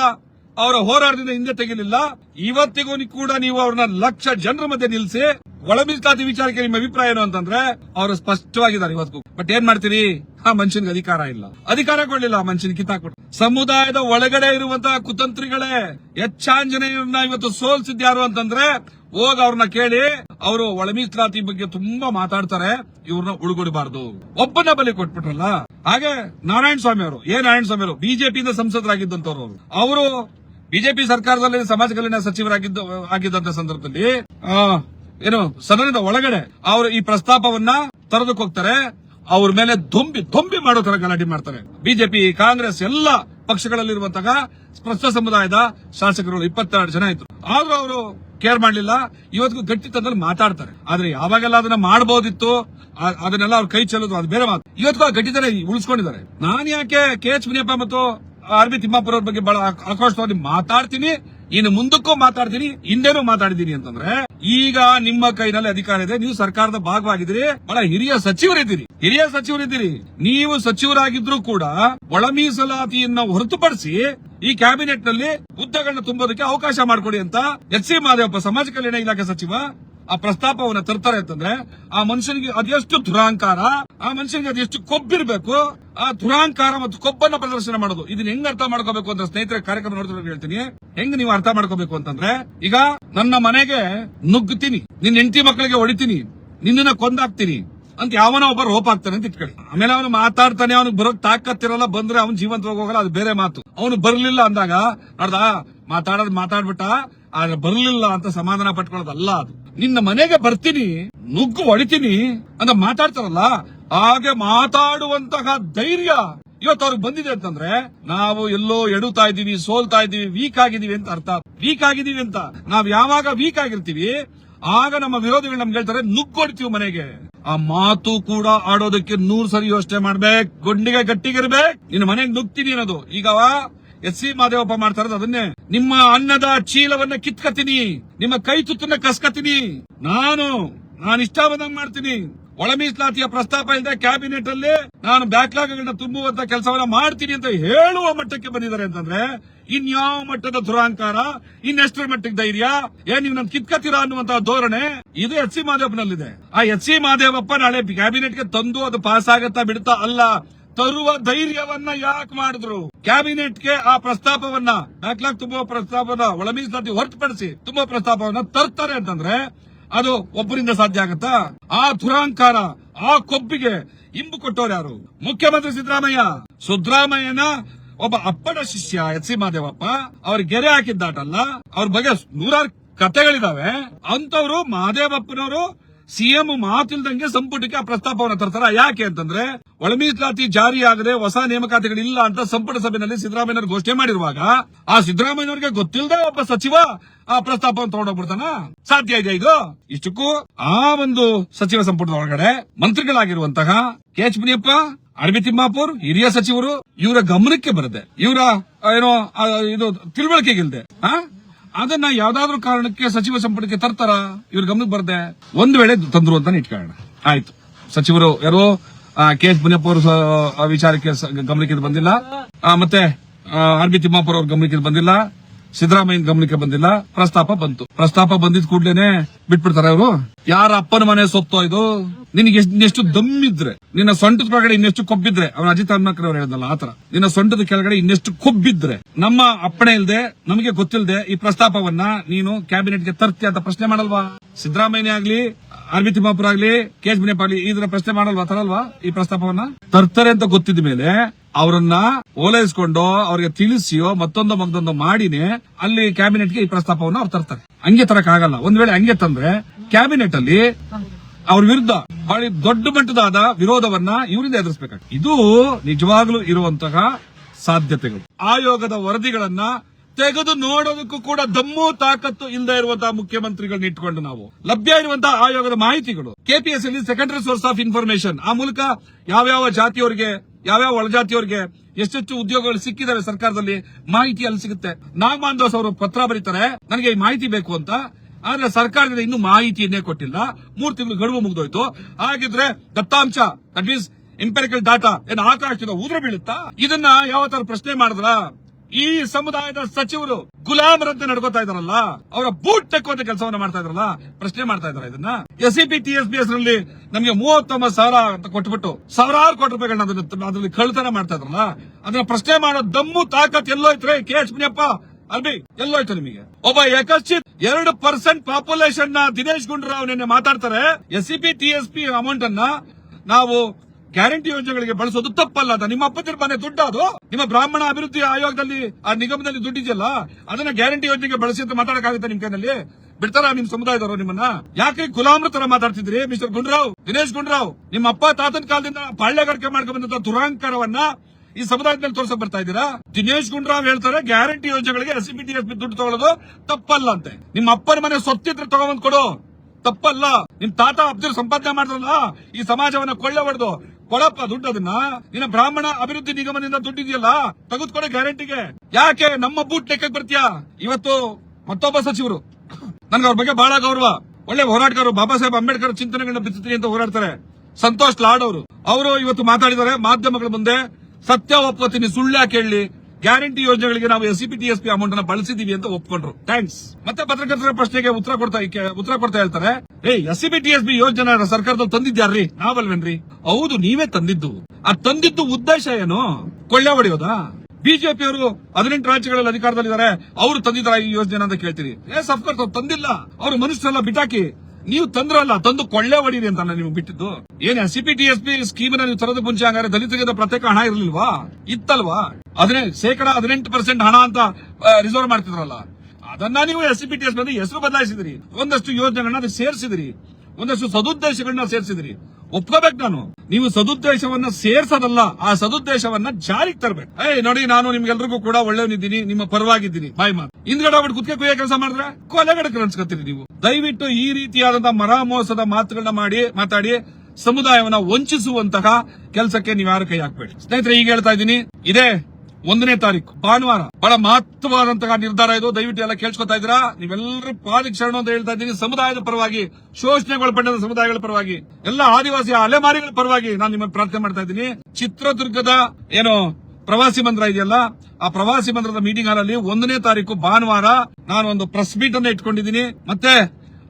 ಅವರ ಹೋರಾಟದಿಂದ ಹಿಂದೆ ತೆಗಿಲಿಲ್ಲ ಇವತ್ತಿಗೂ ಕೂಡ ನೀವು ಅವ್ರನ್ನ ಲಕ್ಷ ಜನರ ಮಧ್ಯೆ ನಿಲ್ಲಿಸಿ ಒಳ ಮೀಸಲಾತಿ ವಿಚಾರಕ್ಕೆ ನಿಮ್ಮ ಅಭಿಪ್ರಾಯ ಏನು ಅಂತಂದ್ರೆ, ಅವರು ಸ್ಪಷ್ಟವಾಗಿದ್ದಾರೆ ಇವತ್ತು ಬಟ್ ಏನ್ ಮಾಡ್ತೀರಿ? ಆ ಮನುಷ್ಯನಿಗೆ ಅಧಿಕಾರ ಇಲ್ಲ. ಅಧಿಕಾರ ಕೊಡ್ಲಿಲ್ಲ ಆ ಮನುಷ್ಯನ ಕಿತ್ತಾಕ್ಬಿಟ್ಟು ಸಮುದಾಯದ ಒಳಗಡೆ ಇರುವಂತಹ ಕುತಂತ್ರಿಗಳೇ, ಹೆಚ್ಚಾಂಜನೇಯರನ್ನ ಇವತ್ತು ಸೋಲ್ಸಿದ್ಯಾರು ಅಂತಂದ್ರೆ, ಹೋಗ ಅವ್ರನ್ನ ಕೇಳಿ, ಅವರು ಒಳ ಮೀಸಲಾತಿ ಬಗ್ಗೆ ತುಂಬಾ ಮಾತಾಡ್ತಾರೆ, ಇವ್ರನ್ನ ಉಳ್ಗೊಡಬಾರ್ದು ಒಬ್ಬನ ಬಲಿ ಕೊಟ್ಬಿಟ್ರಲ್ಲ? ಹಾಗೆ ನಾರಾಯಣ ಸ್ವಾಮಿ ಅವರು ಏ ನಾರಾಯಣ ಸ್ವಾಮಿ ಅವರು, ಬಿಜೆಪಿಯಿಂದ ಸಂಸದರಾಗಿದ್ದಂತವ್ರು ಅವರು ಬಿಜೆಪಿ ಸರ್ಕಾರದಲ್ಲಿ ಸಮಾಜ ಕಲ್ಯಾಣ ಸಚಿವರಾಗಿದ್ದ, ಆಗಿದ್ದಂತ ಸಂದರ್ಭದಲ್ಲಿ ಏನು, ಸದನದ ಒಳಗಡೆ ಅವರು ಈ ಪ್ರಸ್ತಾಪವನ್ನ ತರದಕ್ಕೆ ಹೋಗ್ತಾರೆ. ಅವ್ರ ಮೇಲೆ ದೊಂಬಿ ದುಂಬಿ ಮಾಡೋ ತರ ಗಲಾಟೆ ಮಾಡ್ತಾರೆ. ಬಿಜೆಪಿ, ಕಾಂಗ್ರೆಸ್ ಎಲ್ಲ ಪಕ್ಷಗಳಲ್ಲಿರುವಂತಹ ಸ್ಪಷ್ಟ ಸಮುದಾಯದ ಶಾಸಕರು ಇಪ್ಪತ್ತೆರಡು ಜನ ಇದ್ರು. ಆದ್ರೂ ಅವರು ಕೇರ್ ಮಾಡಲಿಲ್ಲ. ಇವತ್ತಿಗೂ ಗಟ್ಟಿತನದಲ್ಲಿ ಮಾತಾಡ್ತಾರೆ. ಆದ್ರೆ ಯಾವಾಗೆಲ್ಲ ಅದನ್ನ ಮಾಡಬಹುದಿತ್ತು ಅದನ್ನೆಲ್ಲ ಅವ್ರ ಕೈ ಚೆಲ್ಲೋದು ಅದು ಬೇರೆ ಮಾತು. ಇವತ್ತಿಗೂ ಗಟ್ಟಿ ಗಟ್ಟಿತನ ಉಳಿಸ್ಕೊಂಡಿದ್ದಾರೆ. ನಾನು ಯಾಕೆ ಕೆ ಎಚ್ ಮುನಿಯಪ್ಪ ಮತ್ತು ಆರ್ ಬಿ ತಿಮ್ಮಾಪುರ ಬಗ್ಗೆ ಬಹಳ ಆಕ್- ಆಕ್ರೋಶವಾಗಿ ಮಾತಾಡ್ತೀನಿ. ಇನ್ನು ಮುಂದಕ್ಕೂ ಮಾತಾಡ್ತೀನಿ. ಹಿಂದೆನೂ ಮಾತಾಡಿದೀನಿ ಅಂತಂದ್ರೆ, ಈಗ ನಿಮ್ಮ ಕೈನಲ್ಲಿ ಅಧಿಕಾರ ಇದೆ. ನೀವು ಸರ್ಕಾರದ ಭಾಗವಾಗಿದ್ದೀರಿ. ಬಹಳ ಹಿರಿಯ ಸಚಿವರಿದ್ದೀರಿ. ಹಿರಿಯ ಸಚಿವರಿದ್ದೀರಿ. ನೀವು ಸಚಿವರಾಗಿದ್ರು ಕೂಡ ಒಳ ಮೀಸಲಾತಿಯನ್ನ ಹೊರತುಪಡಿಸಿ ಈ ಕ್ಯಾಬಿನೆಟ್ನಲ್ಲಿ ಹುದ್ದೆಗಳನ್ನ ತುಂಬೋದಕ್ಕೆ ಅವಕಾಶ ಮಾಡಿಕೊಡಿ ಅಂತ ಎಚ್ ಸಿ ಮಾದೇವಪ್ಪ ಸಮಾಜ ಕಲ್ಯಾಣ ಇಲಾಖೆ ಸಚಿವ ಆ ಪ್ರಸ್ತಾಪವನ್ನ ತರ್ತಾರೆ ಅಂತಂದ್ರೆ ಆ ಮನುಷ್ಯನಿಗೆ ಅದೆಷ್ಟು ದುರಾಂಕಾರ, ಆ ಮನುಷ್ಯನಿಗೆ ಅದೆಷ್ಟು ಕೊಬ್ಬಿರ್ಬೇಕು, ಆ ದುರಾಂಕಾರ ಮತ್ತು ಕೊಬ್ಬನ್ನ ಪ್ರದರ್ಶನ ಮಾಡೋದು. ಇದನ್ನ ಹೆಂಗ್ ಅರ್ಥ ಮಾಡ್ಕೋಬೇಕು ಅಂತ ಸ್ನೇಹಿತರ ಕಾರ್ಯಕ್ರಮ ನೋಡಿದ್ರೆ ಹೇಳ್ತೀನಿ. ಹೆಂಗ್ ನೀವು ಅರ್ಥ ಮಾಡ್ಕೋಬೇಕು ಅಂತಂದ್ರೆ, ಈಗ ನನ್ನ ಮನೆಗೆ ನುಗ್ಗುತ್ತೀನಿ ನಿನ್ನ ಹೆಂಡತಿ ಮಕ್ಕಳಿಗೆ ಹೊಡಿತೀನಿ, ನಿನ್ನನ್ನ ಕೊಂದಾಕ್ತೀನಿ ಅಂತ ಯಾವನ ಒಬ್ಬ ರೋಪ್ ಆಗ್ತಾನೆ ಅಂತ ಇಟ್ಕೊಳ್ಳಿ. ಆಮೇಲೆ ಅವನು ಮಾತಾಡ್ತಾನೆ, ಅವನಿಗೆ ಬರೋಕ್ ತಾಕತ್ತಿರಲ್ಲ, ಬಂದ್ರೆ ಅವ್ನು ಜೀವಂತವಾಗಿ ಹೋಗಲ್ಲ, ಅದು ಬೇರೆ ಮಾತು. ಅವನು ಬರ್ಲಿಲ್ಲ ಅಂದಾಗ ನೋಡ್ದ, ಮಾತಾಡೋದ್ ಮಾತಾಡ್ಬಿಟ್ಟ, ಆದ್ರೆ ಬರ್ಲಿಲ್ಲ ಅಂತ ಸಮಾಧಾನ ಪಟ್ಕೊಳ್ಳೋದಲ್ಲ ಅದು. ನಿನ್ನ ಮನೆಗೆ ಬರ್ತೀನಿ, ನುಗ್ಗು ಹೊಡಿತೀನಿ ಅಂತ ಮಾತಾಡ್ತಾರಲ್ಲ, ಹಾಗೆ ಮಾತಾಡುವಂತಹ ಧೈರ್ಯ ಇವತ್ತು ಅವ್ರಿಗೆ ಬಂದಿದೆ ಅಂತಂದ್ರೆ, ನಾವು ಎಲ್ಲೋ ಎಡುತ್ತಾ ಇದೀವಿ ಸೋಲ್ತಾ ಇದೀವಿ ವೀಕ್ ಆಗಿದೀವಿ ಅಂತ ಅರ್ಥ. ವೀಕ್ ಆಗಿದೀವಿ ಅಂತ. ನಾವ್ ಯಾವಾಗ ವೀಕ್ ಆಗಿರ್ತೀವಿ, ಆಗ ನಮ್ಮ ವಿರೋಧಿಗಳು ನಮ್ಗೆ ಹೇಳ್ತಾರೆ ನುಗ್ಗೊಡ್ತೀವಿ ಮನೆಗೆ. ಆ ಮಾತು ಕೂಡ ಆಡೋದಕ್ಕೆ ನೂರ್ ಸರಿ ಯೋಚನೆ ಮಾಡ್ಬೇಕು, ಗುಂಡಿಗೆ ಗಟ್ಟಿಗಿರ್ಬೇಕು. ನಿನ್ನ ಮನೆಗೆ ನುಗ್ತೀನಿ ಅನ್ನೋದು. ಈಗ ಎಸ್ ಸಿ ಮಾದೇವಪ್ಪ ಮಾಡ್ತಾರದು ಅದನ್ನೇ. ನಿಮ್ಮ ಅನ್ನದ ಚೀಲವನ್ನ ಕಿತ್ಕತೀನಿ, ನಿಮ್ಮ ಕೈ ತುತ್ತನ್ನ ಕಸ್ಕತೀನಿ. ನಾನು ನಾನು ಇಷ್ಟ ಮಾಡ್ತೀನಿ. ಒಳ ಮೀಸಲಾತಿಯ ಪ್ರಸ್ತಾಪ ಇದೆ ಕ್ಯಾಬಿನೆಟ್ ಅಲ್ಲಿ ನಾನು ಬ್ಯಾಕ್ಲಾಗ್ ಗಳನ್ನ ತುಂಬುವಂತ ಕೆಲಸವನ್ನ ಮಾಡ್ತೀನಿ ಅಂತ ಹೇಳುವ ಮಟ್ಟಕ್ಕೆ ಬಂದಿದ್ದಾರೆ ಅಂತಂದ್ರೆ, ಇನ್ಯಾವ ಮಟ್ಟದ ದುರಾಂಕಾರ, ಇನ್ನೆಷ್ಟರ ಮಟ್ಟಕ್ಕೆ ಧೈರ್ಯ, ಏನ್ ನೀವು ನನ್ ಕಿತ್ಕತ್ತೀರಾ ಅನ್ನುವಂತಹ ಧೋರಣೆ ಇದು ಎಚ್ ಸಿ ಮಾದೇವಪ್ಪನಲ್ಲಿದೆ. ಆ ಎಚ್ ಸಿ ಮಾದೇವಪ್ಪ ನಾಳೆ ಕ್ಯಾಬಿನೆಟ್ಗೆ ತಂದು ಅದು ಪಾಸ್ ಆಗತ್ತಾ ಬಿಡುತ್ತಾ ಅಲ್ಲ ತರುವ ಧೈರ್ಯವನ್ನ ಯಾಕೆ ಮಾಡಿದ್ರು? ಕ್ಯಾಬಿನೆಟ್ಗೆ ಆ ಪ್ರಸ್ತಾಪವನ್ನ, ನಾಲ್ಕು ತುಂಬುವ ಪ್ರಸ್ತಾಪವನ್ನ ಒಳಮೀಸಲಾತಿ ಹೊರತುಪಡಿಸಿ ತುಂಬುವ ಪ್ರಸ್ತಾಪವನ್ನ ತರ್ತಾರೆ ಅಂತಂದ್ರೆ ಅದು ಒಬ್ಬರಿಂದ ಸಾಧ್ಯ ಆಗತ್ತಾ? ಆ ದುರಾಂಕಾರ ಆ ಕೊಬ್ಬಿಗೆ ಇಂಬು ಕೊಟ್ಟವ್ರು ಯಾರು? ಮುಖ್ಯಮಂತ್ರಿ ಸಿದ್ದರಾಮಯ್ಯ. ಸಿದ್ದರಾಮಯ್ಯನ ಒಬ್ಬ ಅಪ್ಪನ ಶಿಷ್ಯ ಎಚ್ ಸಿ ಮಾದೇವಪ್ಪ, ಅವ್ರ ಗೆರೆ ಹಾಕಿದ್ದಾಟಲ್ಲ, ಅವ್ರ ಬಗ್ಗೆ ನೂರಾರು ಕತೆಗಳಿದಾವೆ. ಅಂತವ್ರು ಮಹದೇವಪ್ಪನವರು ಸಿಎಂ ಮಾತಿಲ್ದಂಗೆ ಸಂಪುಟಕ್ಕೆ ಆ ಪ್ರಸ್ತಾಪವನ್ನು ತರ್ತಾರ. ಯಾಕೆ ಅಂತಂದ್ರೆ, ಒಳಮೀಸಲಾತಿ ಜಾರಿಯಾಗದೆ ಹೊಸ ನೇಮಕಾತಿಗಳಿಲ್ಲ ಅಂತ ಸಂಪುಟ ಸಭೆಯಲ್ಲಿ ಸಿದ್ದರಾಮಯ್ಯ ಘೋಷಣೆ ಮಾಡಿರುವಾಗ, ಆ ಸಿದ್ದರಾಮಯ್ಯನವರಿಗೆ ಗೊತ್ತಿಲ್ಲದೆ ಒಬ್ಬ ಸಚಿವ ಆ ಪ್ರಸ್ತಾಪವನ್ನು ತಗೊಂಡೋಗ್ಬಿಡ್ತಾನ ಸಾಧ್ಯ ಇದೆ ಇದು? ಇಷ್ಟಕ್ಕೂ ಆ ಒಂದು ಸಚಿವ ಸಂಪುಟದ ಒಳಗಡೆ ಮಂತ್ರಿಗಳಾಗಿರುವಂತಹ ಕೆ ಎಚ್ ಮುನಿಯಪ್ಪ ಅರವಿ ತಿಮ್ಮಾಪುರ್, ಹಿರಿಯ ಸಚಿವರು ಇವರ ಗಮನಕ್ಕೆ ಬರದೆ, ಇವರ ಏನೋ ಇದು, ತಿಳುವಳಿಕೆಗಿಲ್ದೆ ಅದನ್ನ ಯಾವ್ದಾದ್ರು ಕಾರಣಕ್ಕೆ ಸಚಿವ ಸಂಪುಟಕ್ಕೆ ತರ್ತಾರ? ಇವ್ರ ಗಮನಕ್ಕೆ ಬರ್ದೆ? ಒಂದ್ ವೇಳೆ ತಂದ್ರು ಅಂತ ಇಟ್ಕೊಳ್ಳೋಣ. ಆಯ್ತು. ಸಚಿವರು ಯಾರು ಕೆ ಎಸ್ ಮುನಿಯಪ್ಪ ಅವರು ವಿಚಾರಕ್ಕೆ ಗಮನಕ್ಕೆ ಬಂದಿಲ್ಲ. ಮತ್ತೆ ಆರ್ ಬಿ ತಿಮ್ಮಾಪುರ ಅವ್ರ ಗಮನಕ್ಕೆ ಬಂದಿಲ್ಲ. ಸಿದ್ದರಾಮಯ್ಯನ ಗಮನಕ್ಕೆ ಬಂದಿಲ್ಲ. ಪ್ರಸ್ತಾಪ ಬಂತು. ಪ್ರಸ್ತಾಪ ಬಂದಿದ್ ಕೂಡ್ಲೇನೆ ಬಿಟ್ಬಿಡ್ತಾರೆ ಅವರು. ಯಾರ ಅಪ್ಪನ ಮನೆ ಸೊತ್ತೋ ಇದು? ನಿನಗೆ ಇನ್ನೆಷ್ಟು ದಮ್ಮಿದ್ರೆ ನಿನ್ನ ಸೊಂಟದ ಕೆಳಗಡೆ ಇನ್ನೆಷ್ಟು ಕೊಬ್ಬಿದ್ರೆ? ಅವ್ರ ಅಜಿತ್ ಹನುಮಕರ್ ಅವ್ರು ಆತರ ನಿನ್ನ ಸೊಂಟದ ಕೆಳಗಡೆ ಇನ್ನೆಷ್ಟು ಕೊಬ್ಬಿದ್ರೆ? ನಮ್ಮ ಅಪ್ಪಣೆ ಇಲ್ದೆ, ನಮಗೆ ಗೊತ್ತಿಲ್ಲದೆ ಈ ಪ್ರಸ್ತಾಪವನ್ನ ನೀನು ಕ್ಯಾಬಿನೆಟ್ಗೆ ತರ್ತಿ ಅಂತ ಪ್ರಶ್ನೆ ಮಾಡಲ್ವಾ? ಸಿದ್ದರಾಮಯ್ಯನೇ ಆಗ್ಲಿ ಅರವಿ ತಿಮ್ಮಾಪುರ ಆಗ್ಲಿ, ಕೆ ಎಚ್ ಆಗ್ಲಿ ಪ್ರಶ್ನೆ ಮಾಡಲ್ವಾ, ತರಲ್ವಾ ಈ ಪ್ರಸ್ತಾಪವನ್ನ? ತರ್ತಾರೆ ಅಂತ ಗೊತ್ತಿದ ಮೇಲೆ ಅವರನ್ನ ಓಲೈಸ್ಕೊಂಡು ಅವ್ರಿಗೆ ತಿಳಿಸಿಯೋ ಮತ್ತೊಂದು ಮಗದೊಂದು ಮಾಡಿನೇ ಅಲ್ಲಿ ಕ್ಯಾಬಿನೆಟ್ಗೆ ಈ ಪ್ರಸ್ತಾಪವನ್ನ ಅವ್ರು ತರ್ತಾರೆ. ಹಂಗೆ ತರಕ ಆಗಲ್ಲ. ಒಂದ್ ವೇಳೆ ಹಂಗೆ ತಂದ್ರೆ ಕ್ಯಾಬಿನೆಟ್ ಅಲ್ಲಿ ಅವ್ರ ವಿರುದ್ಧ ಬಹಳ ದೊಡ್ಡ ಮಟ್ಟದಾದ ವಿರೋಧವನ್ನ ಇವರಿಂದ ಎದುರಿಸಬೇಕಾಗ್ತದೆ. ಇದು ನಿಜವಾಗ್ಲೂ ಇರುವಂತಹ ಸಾಧ್ಯತೆಗಳು. ಆಯೋಗದ ವರದಿಗಳನ್ನ ತೆಗೆದು ನೋಡೋದಕ್ಕೂ ಕೂಡ ದಮ್ಮು, ತಾಕತ್ತು ಇಲ್ಲದೆ ಇರುವಂತಹ ಮುಖ್ಯಮಂತ್ರಿಗಳನ್ನ ಇಟ್ಕೊಂಡು ನಾವು. ಲಭ್ಯ ಇರುವಂತಹ ಆಯೋಗದ ಮಾಹಿತಿಗಳು. ಕೆಪಿಎಸ್ ಅಲ್ಲಿ ಸೆಕೆಂಡರಿ ಸೋರ್ಸ್ ಆಫ್ ಇನ್ಫಾರ್ಮೇಶನ್ ಆ ಮೂಲಕ ಯಾವ್ಯಾವ ಜಾತಿಯವರಿಗೆ, ಯಾವ್ಯಾವ ಒಳಜಾತಿಯವರಿಗೆ ಎಷ್ಟೆಷ್ಟು ಉದ್ಯೋಗಗಳು ಸಿಕ್ಕಿದ್ದಾರೆ ಸರ್ಕಾರದಲ್ಲಿ ಮಾಹಿತಿ ಅಲ್ಲಿ ಸಿಗುತ್ತೆ. ನಾಗಮಾನ್ ದಾಸ್ ಅವರು ಪತ್ರ ಬರೀತಾರೆ, ನನಗೆ ಈ ಮಾಹಿತಿ ಬೇಕು ಅಂತ. ಆದ್ರೆ ಸರ್ಕಾರದಿಂದ ಇನ್ನೂ ಮಾಹಿತಿಯನ್ನೇ ಕೊಟ್ಟಿಲ್ಲ. ಮೂರು ತಿಂಗಳು ಗಡುವು ಮುಗಿದೋಯ್ತು. ಹಾಗಿದ್ರೆ ದತ್ತಾಂಶ ದಟ್ ಮೀನ್ಸ್ ಇಂಪೆರಿಕಲ್ ಡಾಟಾ ಏನು ಆಕಾಶದಿಂದ ಉದುರು ಬೀಳುತ್ತಾ? ಇದನ್ನ ಯಾವತ್ತಾರು ಪ್ರಶ್ನೆ ಮಾಡಿದ್ರ? ಈ ಸಮುದಾಯದ ಸಚಿವರು ಗುಲಾಮರಂತೆ ನಡ್ಕೋತಾ ಇದಾರಲ್ಲ ಅವರ ಬೂಟ್ ತೆಕ್ಕುವಂತ ಕೆಲಸವನ್ನ ಮಾಡ್ತಾ ಇದ್ರಲ್ಲ ಪ್ರಶ್ನೆ ಮಾಡ್ತಾ ಇದಾರೆ ಇದನ್ನ. S C P T S B ಹೆಸರಲ್ಲಿ ನಮಗೆ ಮೂವತ್ತೊಂಬತ್ತು ಸಾವಿರ ಅಂತ ಕೊಟ್ಬಿಟ್ಟು ಸಾವಿರಾರು ಕೋಟಿ ರೂಪಾಯಿಗಳನ್ನ ಅದನ್ನ ಅದರಲ್ಲಿ ಕಳ್ತನ ಮಾಡ್ತಾ ಇದ್ರಲ್ಲ ಅದನ್ನ ಪ್ರಶ್ನೆ ಮಾಡೋ ದಮ್ಮು ತಾಕತ್ ಎಲ್ಲೋಯ್ತ್ರೆ? ಕೆ ಎಚ್ ಮುನಿಯಪ್ಪ, ಅಲ್ಬಿ, ಎಲ್ಲೋಯ್ತು ನಿಮಗೆ? ಒಬ್ಬ ಯಕಶ್ಚಿತ್ ಎರಡು ಪರ್ಸೆಂಟ್ ಪಾಪ್ಯುಲೇಷನ್ನ ದಿನೇಶ್ ಗುಂಡೂರಾವ್ ನಿನ್ನೆ ಮಾತಾಡ್ತಾರೆ. S C T S P amount ಅನ್ನ ನಾವು ಗ್ಯಾರಂಟಿ ಯೋಜನೆಗಳಿಗೆ ಬಳಸೋದು ತಪ್ಪಲ್ಲ ಅಂತ. ನಿಮ್ಮ ಅಪ್ಪತ್ತಿರ ಮನೆ ದುಡ್ಡು ಅದು? ನಿಮ್ಮ ಬ್ರಾಹ್ಮಣ ಅಭಿವೃದ್ಧಿ ಆಯೋಗದಲ್ಲಿ ಆ ನಿಗಮದಲ್ಲಿ ದುಡ್ಡಿದೆಯಲ್ಲ ಅದನ್ನ ಗ್ಯಾರಂಟಿ ಯೋಜನೆಗೆ ಬಳಸಿ ಅಂತ ಮಾತಾಡಕ್ಕಾಗುತ್ತೆ ನಿಮ್ ಕೈನಲ್ಲಿ? ಬಿಡ್ತಾರ ನಿಮ್ ಸಮುದಾಯದವರು ನಿಮ್ಮನ್ನ? ಯಾಕೆ ಗುಲಾಮ್ರ ತರ ಮಾತಾಡ್ತಿದ್ರಿ ಮಿಸ್ಟರ್ ಗುಂಡ್ರಾವ್, ದಿನೇಶ್ ಗುಂಡ್ರಾವ್? ನಿಮ್ಮ ಅಪ್ಪ ತಾತನ ಕಾಲದಿಂದ ಪಾಳ್ಯಗಾರಿಕೆ ಮಾಡ್ಕೊಂಡ್ ಬಂದಂತ ದುರಾಂಕಾರವನ್ನ ಈ ಸಮುದಾಯದ ಮೇಲೆ ತೋರ್ಸಕ್ ಬರ್ತಾ ಇದ್ದೀರಾ? ದಿನೇಶ್ ಗುಂಡ್ರಾವ್ ಹೇಳ್ತಾರೆ, ಗ್ಯಾರಂಟಿ ಯೋಜನೆಗಳಿಗೆ ಎಸ್ ಟಿ ಎಸ್ ದುಡ್ಡು ತಗೊಳ್ಳೋದು ತಪ್ಪಲ್ಲ ಅಂತೆ. ನಿಮ್ಮ ಅಪ್ಪನ ಮನೆ ಸೊತ್ತಿದ್ರೆ ತಗೊಂಬಂದ್ ಕೊಡು. ತಪ್ಪಲ್ಲ. ನಿಮ್ ತಾತ ಅಬ್ದುಲ್ ಸಂಪಾದನೆ ಮಾಡಿದ್ರಲ್ಲ ಈ ಸಮಾಜವನ್ನ ಕೊಳ್ಳೆ ಹೊಡೆದು. ಕೊಡಪ್ಪ ದುಡ್ಡು ಅದನ್ನ ನಿನ್ನ ಬ್ರಾಹ್ಮಣ ಅಭಿವೃದ್ಧಿ ನಿಗಮದಿಂದ ದುಡ್ಡಿದೆಯಲ್ಲ, ತೆಗೆದುಕೊಡೆ ಗ್ಯಾರಂಟಿಗೆ. ಯಾಕೆ ನಮ್ಮ ಬೂಟ್ ಲೆಕ್ಕಕ್ಕೆ ಬರ್ತೀಯಾ? ಇವತ್ತು ಮತ್ತೊಬ್ಬ ಸಚಿವರು. ನನ್ಗೆ ಅವ್ರ ಬಗ್ಗೆ ಬಹಳ ಗೌರವ. ಒಳ್ಳೆ ಹೋರಾಟಗಾರರು, ಬಾಬಾ ಸಾಹೇಬ್ ಅಂಬೇಡ್ಕರ್ ಚಿಂತನೆಗಳನ್ನ ಬಿತ್ತೀನಿ ಅಂತ ಹೋರಾಡ್ತಾರೆ. ಸಂತೋಷ್ ಲಾಡ್ ಅವರು. ಅವರು ಇವತ್ತು ಮಾತಾಡಿದ್ದಾರೆ ಮಾಧ್ಯಮಗಳ ಮುಂದೆ. ಸತ್ಯ ಒಪ್ಕೋತೀನಿ ಸುಳ್ಳ್ಯಾ ಕೇಳಿ ಗ್ಯಾರಂಟಿ ಯೋಜನೆಗಳಿಗೆ ನಾವು ಎಸ್ ಪಿ ಟಿ ಅಮೌಂಟ್ ಅನ್ನ ಬಳಸಿದೀವಿ ಅಂತ ಒಪ್ಕೊಂಡ್ರು. ಥ್ಯಾಂಕ್ಸ್ ಮತ್ತೆ ಪತ್ರಕರ್ತರ ಪ್ರಶ್ನೆಗೆ ಉತ್ತರ ಕೊಡ್ತಾ ಉತ್ತರ ಕೊಡ್ತಾ ಹೇಳ್ತಾರೆ. ಏ S P T S B ಯೋಜನೆ ಸರ್ಕಾರದಲ್ಲಿ ತಂದಿದ್ಯಾರ್ರಿ? ನಾವಲ್ವೇನ್ರಿ? ಹೌದು, ನೀವೇ ತಂದಿದ್ದು. ಆ ತಂದಿದ್ದು ಉದ್ದೇಶ ಏನು? ಕೊಳ್ಳೆ ಹೊಡೆಯೋದಾ ಬಿಜೆಪಿ ಅವರು ಹದಿನೆಂಟು ರಾಜ್ಯಗಳಲ್ಲಿ ಅಧಿಕಾರದಲ್ಲಿದ್ದಾರೆ. ಅವರು ತಂದಿದ್ದಾರೆ ಈ ಯೋಜನೆ ಅಂತ ಕೇಳ್ತೀರಿ. ಏ ಅಫ್ಕೋರ್ಸ್ ಅವ್ರು ತಂದಿಲ್ಲ. ಅವ್ರ ಮನುಷ್ಯರೆಲ್ಲ ಬಿಟಾಕಿ. ನೀವು ತಂದ್ರಲ್ಲ, ತಂದು ಕೊಳ್ಳೆ ಹೊಡೀರಿ ಅಂತ ನೀವು ಬಿಟ್ಟಿದ್ದು. ಏನ್ C P T S P scheme ನೀವು ತರದ ಮುಂಚೆ ಹಂಗಾರೆ ದಲಿತರಿಗೆ ಪ್ರತ್ಯೇಕ ಹಣ ಇರಲಿಲ್ವಾ? ಇತ್ತಲ್ವಾ? ಅದನ್ನೇ ಶೇಕಡಾ ಹದಿನೆಂಟು ಪರ್ಸೆಂಟ್ ಹಣ ಅಂತ ರಿಸರ್ವ್ ಮಾಡ್ತಿದ್ರಲ್ಲ. ಅದನ್ನ ನೀವು ಎಸ್ ಪಿ ಟಿ ಎಸ್ ಬಂದು ಹೆಸರು ಬದಲಾಯಿಸಿದ್ರಿ. ಒಂದಷ್ಟು ಯೋಜನೆಗಳನ್ನ ಸೇರಿಸಿದ್ರಿ. ಒಂದಷ್ಟು ಸದುದ್ದೇಶಗಳನ್ನ ಸೇರಿಸಿದ್ರಿ. ಒಪ್ಕೋಬೇಕು ನಾನು. ನೀವು ಸದುದ್ದೇಶವನ್ನ ಸೇರ್ಸೋದಲ್ಲ, ಆ ಸದುದ್ದೇಶವನ್ನ ಜಾರಿಗೆ ತರಬೇಕು. ಏ ನೋಡಿ, ನಾನು ನಿಮ್ಗೆಲ್ರಿಗೂ ಕೂಡ ಒಳ್ಳೆಯವನಿದ್ದೀನಿ, ನಿಮ್ಮ ಪರವಾಗಿದ್ದೀನಿ. ಬಾಯ್ ಮಾತು. ಹಿಂದ್ಗಡೆ ಬಿಟ್ಟು ಕುತ್ಕೆ ಕುಯ್ಯ ಕೆಲಸ ಮಾಡಿದ್ರೆ ಕೊಲೆಗಡಕ್ಕೆ ಅನ್ಸ್ಕೊತೀರಿ ನೀವು. ದಯವಿಟ್ಟು ಈ ರೀತಿಯಾದಂತಹ ಮರಾಮೋಸದ ಮಾತುಗಳನ್ನ ಮಾಡಿ, ಮಾತಾಡಿ, ಸಮುದಾಯವನ್ನ ವಂಚಿಸುವಂತಹ ಕೆಲಸಕ್ಕೆ ನೀವು ಯಾರು ಕೈ ಹಾಕ್ಬೇಡಿ. ಸ್ನೇಹಿತರೆ, ಈಗ ಹೇಳ್ತಾ ಇದ್ದೀನಿ. ಇದೇ ಒಂದನೇ ತಾರೀಕು, ಭಾನುವಾರ. ಬಹಳ ಮಹತ್ವವಾದಂತಹ ನಿರ್ಧಾರ ಇದು. ದಯವಿಟ್ಟು ಎಲ್ಲ ಕೇಳಿಸ್ಕೊತಾ ಇದ್ದೀರಾ? ನೀವೆಲ್ಲರೂ ಪಾಲಿಕ್ ಶರಣ ಅಂತ ಹೇಳ್ತಾ ಇದ್ದೀನಿ ಸಮುದಾಯದ ಪರವಾಗಿ ಶೋಷಣೆಗೊಳಪಟ್ಟ ಸಮುದಾಯಗಳ ಪರವಾಗಿ, ಎಲ್ಲ ಆದಿವಾಸಿ ಅಲೆಮಾರಿಗಳ ಪರವಾಗಿ ನಾನು ನಿಮ್ಮನ್ನು ಪ್ರಾರ್ಥನೆ ಮಾಡ್ತಾ ಇದ್ದೀನಿ. ಚಿತ್ರದುರ್ಗದ ಏನು ಪ್ರವಾಸಿ ಮಂದಿರ ಇದೆಯಲ್ಲ, ಆ ಪ್ರವಾಸಿ ಮಂದಿರದ ಮೀಟಿಂಗ್ ಹಾಲ್ ಅಲ್ಲಿ ಒಂದನೇ ತಾರೀಕು, ಭಾನುವಾರ ನಾನು ಒಂದು ಪ್ರೆಸ್ ಮೀಟ್ ಅನ್ನ ಇಟ್ಕೊಂಡಿದ್ದೀನಿ. ಮತ್ತೆ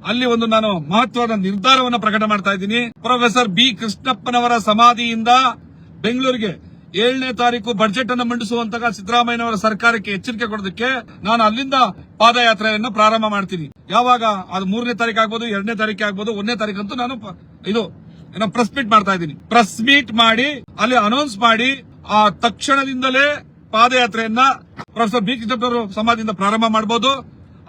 ಅಲ್ಲಿ ಒಂದು ನಾನು ಮಹತ್ವದ ನಿರ್ಧಾರವನ್ನು ಪ್ರಕಟ ಮಾಡ್ತಾ ಇದ್ದೀನಿ. ಪ್ರೊಫೆಸರ್ ಬಿ ಕೃಷ್ಣಪ್ಪನವರ ಸಮಾಧಿಯಿಂದ ಬೆಂಗಳೂರಿಗೆ ಏಳನೇ ತಾರೀಕು ಬಜೆಟ್ ಅನ್ನು ಮಂಡಿಸುವಂತಹ ಸಿದ್ದರಾಮಯ್ಯನವರ ಸರ್ಕಾರಕ್ಕೆ ಎಚ್ಚರಿಕೆ ಕೊಡೋದಕ್ಕೆ ನಾನು ಅಲ್ಲಿಂದ ಪಾದಯಾತ್ರೆಯನ್ನು ಪ್ರಾರಂಭ ಮಾಡ್ತೀನಿ. ಯಾವಾಗ? ಅದು ಮೂರನೇ ತಾರೀಕು ಆಗ್ಬೋದು, ಎರಡನೇ ತಾರೀಕು ಆಗ್ಬೋದು, ಒಂದನೇ ತಾರೀಕಂತೂ ನಾನು ಇದು ಪ್ರೆಸ್ ಮೀಟ್ ಮಾಡ್ತಾ ಇದ್ದೀನಿ. ಪ್ರೆಸ್ ಮೀಟ್ ಮಾಡಿ, ಅಲ್ಲಿ ಅನೌನ್ಸ್ ಮಾಡಿ, ಆ ತಕ್ಷಣದಿಂದಲೇ ಪಾದಯಾತ್ರೆಯನ್ನ ಪ್ರೊಫೆಸರ್ ಬಿ ಕೃಷ್ಣಪ್ಪ ಸಮಾಧಿಯಿಂದ ಪ್ರಾರಂಭ ಮಾಡಬಹುದು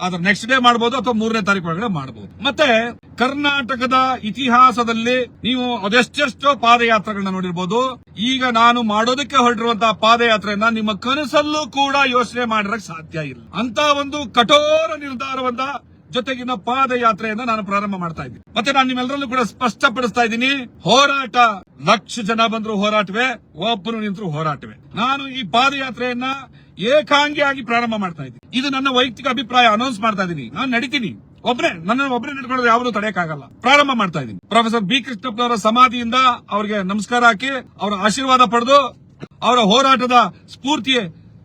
ಅದ್ರ ನೆಕ್ಸ್ಟ್ ಡೇ ಮಾಡಬಹುದು ಅಥವಾ ಮೂರನೇ ತಾರೀಕು ಒಳಗಡೆ ಮಾಡಬಹುದು ಮತ್ತೆ ಕರ್ನಾಟಕದ ಇತಿಹಾಸದಲ್ಲಿ ನೀವು ಅದೆಷ್ಟೆಷ್ಟೋ ಪಾದಯಾತ್ರೆಗಳನ್ನ ನೋಡಿರ್ಬೋದು. ಈಗ ನಾನು ಮಾಡೋದಕ್ಕೆ ಹೊರಟಿರುವಂತಹ ಪಾದಯಾತ್ರೆಯನ್ನ ನಿಮ್ಮ ಕನಸಲ್ಲೂ ಕೂಡ ಯೋಚನೆ ಮಾಡಿರಕ್ ಸಾಧ್ಯ ಇಲ್ಲ. ಅಂತ ಒಂದು ಕಠೋರ ನಿರ್ಧಾರವನ್ನ ಜೊತೆಗಿನ ಪಾದಯಾತ್ರೆಯನ್ನ ನಾನು ಪ್ರಾರಂಭ ಮಾಡ್ತಾ ಇದ್ದೀನಿ. ಮತ್ತೆ ನಾನು ನಿಮ್ಮೆಲ್ಲರಲ್ಲೂ ಕೂಡ ಸ್ಪಷ್ಟಪಡಿಸ್ತಾ ಇದ್ದೀನಿ. ಹೋರಾಟ, ಲಕ್ಷ ಜನ ಬಂದ್ರು ಹೋರಾಟವೇ, ಒಬ್ಬರು ನಿಂತರು ಹೋರಾಟವೇ. ನಾನು ಈ ಪಾದಯಾತ್ರೆಯನ್ನ ಏಕಾಂಗಿಯಾಗಿ ಪ್ರಾರಂಭ ಮಾಡ್ತಾ ಇದ್ದೀನಿ. ಇದು ನನ್ನ ವೈಯಕ್ತಿಕ ಅಭಿಪ್ರಾಯ ಅನೌನ್ಸ್ ಮಾಡ್ತಾ ಇದ್ದೀನಿ. ನಾನು ನಡೀತೀನಿ. ಒಬ್ರೆ, ನನ್ನ ಒಬ್ಬರೇ ನಡ್ಕೊಂಡ್ರೆ ಯಾವ್ದು ತಡೆಯಕ್ಕಾಗಲ್ಲ. ಪ್ರಾರಂಭ ಮಾಡ್ತಾ ಇದ್ದೀನಿ. ಪ್ರೊಫೆಸರ್ ಬಿ ಕೃಷ್ಣಪ್ಪನವರ ಸಮಾಧಿಯಿಂದ ಅವರಿಗೆ ನಮಸ್ಕಾರ ಹಾಕಿ, ಅವರ ಆಶೀರ್ವಾದ ಪಡೆದು, ಅವರ ಹೋರಾಟದ ಸ್ಫೂರ್ತಿ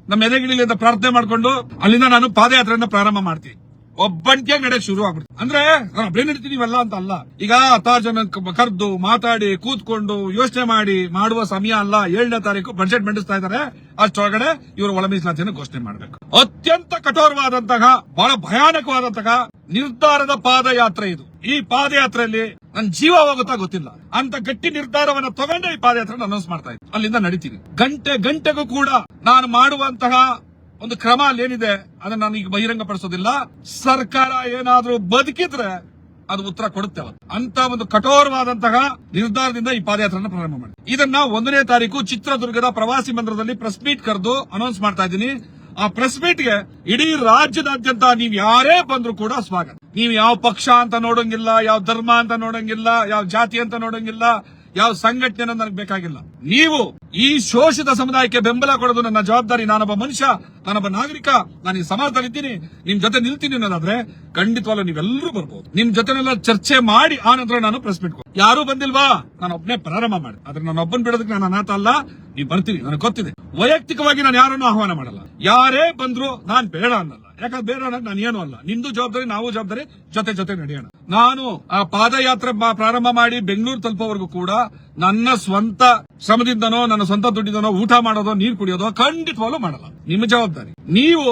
ನಮ್ಮ ಎದೆಗಿಳಿಲಿ ಅಂತ ಪ್ರಾರ್ಥನೆ ಮಾಡ್ಕೊಂಡು, ಅಲ್ಲಿಂದ ನಾನು ಪಾದಯಾತ್ರೆಯನ್ನು ಪ್ರಾರಂಭ ಮಾಡ್ತೀನಿ. ಒಬ್ಬಂಟಿಯಾಗಿ ನಡೆಯಕ್ ಶುರು ಆಗ್ಬಿಡ್ತು. ಅಂದ್ರೆ ನಾನು ಒಬ್ಬರೇ ನಡೀತೀನಿವಲ್ಲ ಅಂತ ಅಲ್ಲ ಈಗ ಹತ್ತಾರು ಜನ ಕರೆದು ಮಾತಾಡಿ, ಕೂತ್ಕೊಂಡು ಯೋಚನೆ ಮಾಡಿ, ಮಾಡುವ ಸಮಯ ಅಲ್ಲ, ಏಳನೇ ತಾರೀಕು ಬಜೆಟ್ ಮಂಡಿಸ್ತಾ ಇದ್ದಾರೆ ಅಷ್ಟೊಳಗಡೆ ಇವರು ಒಳ ಮೀಸಲಾತಿಯನ್ನು ಘೋಷಣೆ ಮಾಡಬೇಕು. ಅತ್ಯಂತ ಕಠೋರವಾದಂತಹ, ಬಹಳ ಭಯಾನಕವಾದಂತಹ ನಿರ್ಧಾರದ ಪಾದಯಾತ್ರೆ ಇದು. ಈ ಪಾದಯಾತ್ರೆಯಲ್ಲಿ ನನ್ನ ಜೀವ ಹೋಗುತ್ತಾ ಗೊತ್ತಿಲ್ಲ. ಅಂತ ಗಟ್ಟಿ ನಿರ್ಧಾರವನ್ನು ತಗೊಂಡೆ ಈ ಪಾದಯಾತ್ರೆ ಅನೌನ್ಸ್ ಮಾಡ್ತಾ ಇದ್ದೀನಿ ಅಲ್ಲಿಂದ ನಡೀತೀನಿ. ಗಂಟೆ ಗಂಟೆಗೂ ಕೂಡ ನಾನು ಮಾಡುವಂತಹ ಒಂದು ಕ್ರಮ ಅಲ್ಲಿ ಏನಿದೆ ಅದನ್ನ ನಾನು ಈಗ ಬಹಿರಂಗ ಸರ್ಕಾರ ಏನಾದ್ರೂ ಬದುಕಿದ್ರೆ ಅದು ಉತ್ತರ ಕೊಡುತ್ತೆ ಅವತ್ತು. ಅಂತ ಒಂದು ಕಠೋರವಾದಂತಹ ನಿರ್ಧಾರದಿಂದ ಈ ಪಾದಯಾತ್ರೆಯನ್ನು ಪ್ರಾರಂಭ ಮಾಡಿ. ಇದನ್ನ ಒಂದನೇ ತಾರೀಕು ಚಿತ್ರದುರ್ಗದ ಪ್ರವಾಸಿ ಮಂದಿರದಲ್ಲಿ ಪ್ರೆಸ್ ಮೀಟ್ ಕರೆದು ಅನೌನ್ಸ್ ಮಾಡ್ತಾ ಇದ್ದೀನಿ. ಆ ಪ್ರೆಸ್ ಮೀಟ್ಗೆ ಇಡೀ ರಾಜ್ಯದಾದ್ಯಂತ ನೀವ್ ಯಾರೇ ಬಂದ್ರು ಕೂಡ ಸ್ವಾಗತ. ನೀವು ಯಾವ ಪಕ್ಷ ಅಂತ ನೋಡಂಗಿಲ್ಲ, ಯಾವ ಧರ್ಮ ಅಂತ ನೋಡಂಗಿಲ್ಲ, ಯಾವ ಜಾತಿ ಅಂತ ನೋಡಂಗಿಲ್ಲ, ಯಾವ ಸಂಘಟನೆ ನನಗೆ ಬೇಕಾಗಿಲ್ಲ. ನೀವು ಈ ಶೋಷಿತ ಸಮುದಾಯಕ್ಕೆ ಬೆಂಬಲ ಕೊಡೋದು ನನ್ನ ಜವಾಬ್ದಾರಿ. ನಾನೊಬ್ಬ ಮನುಷ್ಯ, ನಾನೊಬ್ಬ ನಾಗರಿಕ, ನಾನು ಈ ಸಮಾಜದಲ್ಲಿದ್ದೀನಿ. ನಿಮ್ ಜೊತೆ ನಿಲ್ತೀನಿ ಅನ್ನೋದಾದ್ರೆ ಖಂಡಿತವಾಗ್ಲೂ ನೀವೆಲ್ಲರೂ ಬರ್ಬೋದು. ನಿಮ್ ಜೊತೆನೆಲ್ಲ ಚರ್ಚೆ ಮಾಡಿ ಆ ನಂತರ ನಾನು ಪ್ರೆಸ್ ಮೀಟ್ ಯಾರು ಬಂದಿಲ್ವಾ? ನಾನು ಒಬ್ಬನೇ ಪ್ರಾರಂಭ ಮಾಡಿ ಆದ್ರೆ ನಾನು ಒಬ್ಬನ್ ಬಿಡೋದಕ್ಕೆ ನಾನು ಅನಾಥ ಅಲ್ಲ. ನೀವು ಬರ್ತೀನಿ ನನಗೆ ಗೊತ್ತಿದೆ. ವೈಯಕ್ತಿಕವಾಗಿ ನಾನು ಯಾರನ್ನು ಆಹ್ವಾನ ಮಾಡಲ್ಲ. ಯಾರೇ ಬಂದ್ರು ನಾನ್ ಬೇಡ ಅನ್ನಲ್ಲ ಯಾಕಂದ್ರೆ ಬೇರೆ ನಾನು ಏನೂ ಅಲ್ಲ. ನಿಂದು ಜವಾಬ್ದಾರಿ, ನಾವು ಜವಾಬ್ದಾರಿ ಜೊತೆ ಜೊತೆ ನಡೆಯೋಣ. ನಾನು ಆ ಪಾದಯಾತ್ರೆ ಪ್ರಾರಂಭ ಮಾಡಿ ಬೆಂಗಳೂರು ತಲುಪೋವರೆಗೂ ಕೂಡ ನನ್ನ ಸ್ವಂತ ಶ್ರಮದಿಂದನೋ, ನನ್ನ ಸ್ವಂತ ದುಡ್ಡಿಂದನೋ ಊಟ ಮಾಡೋದೋ, ನೀರು ಕುಡಿಯೋದೋ ಖಂಡಿತವಾಗ್ಲೂ ಮಾಡಲ್ಲ. ನಿಮ್ಮ ಜವಾಬ್ದಾರಿ. ನೀವು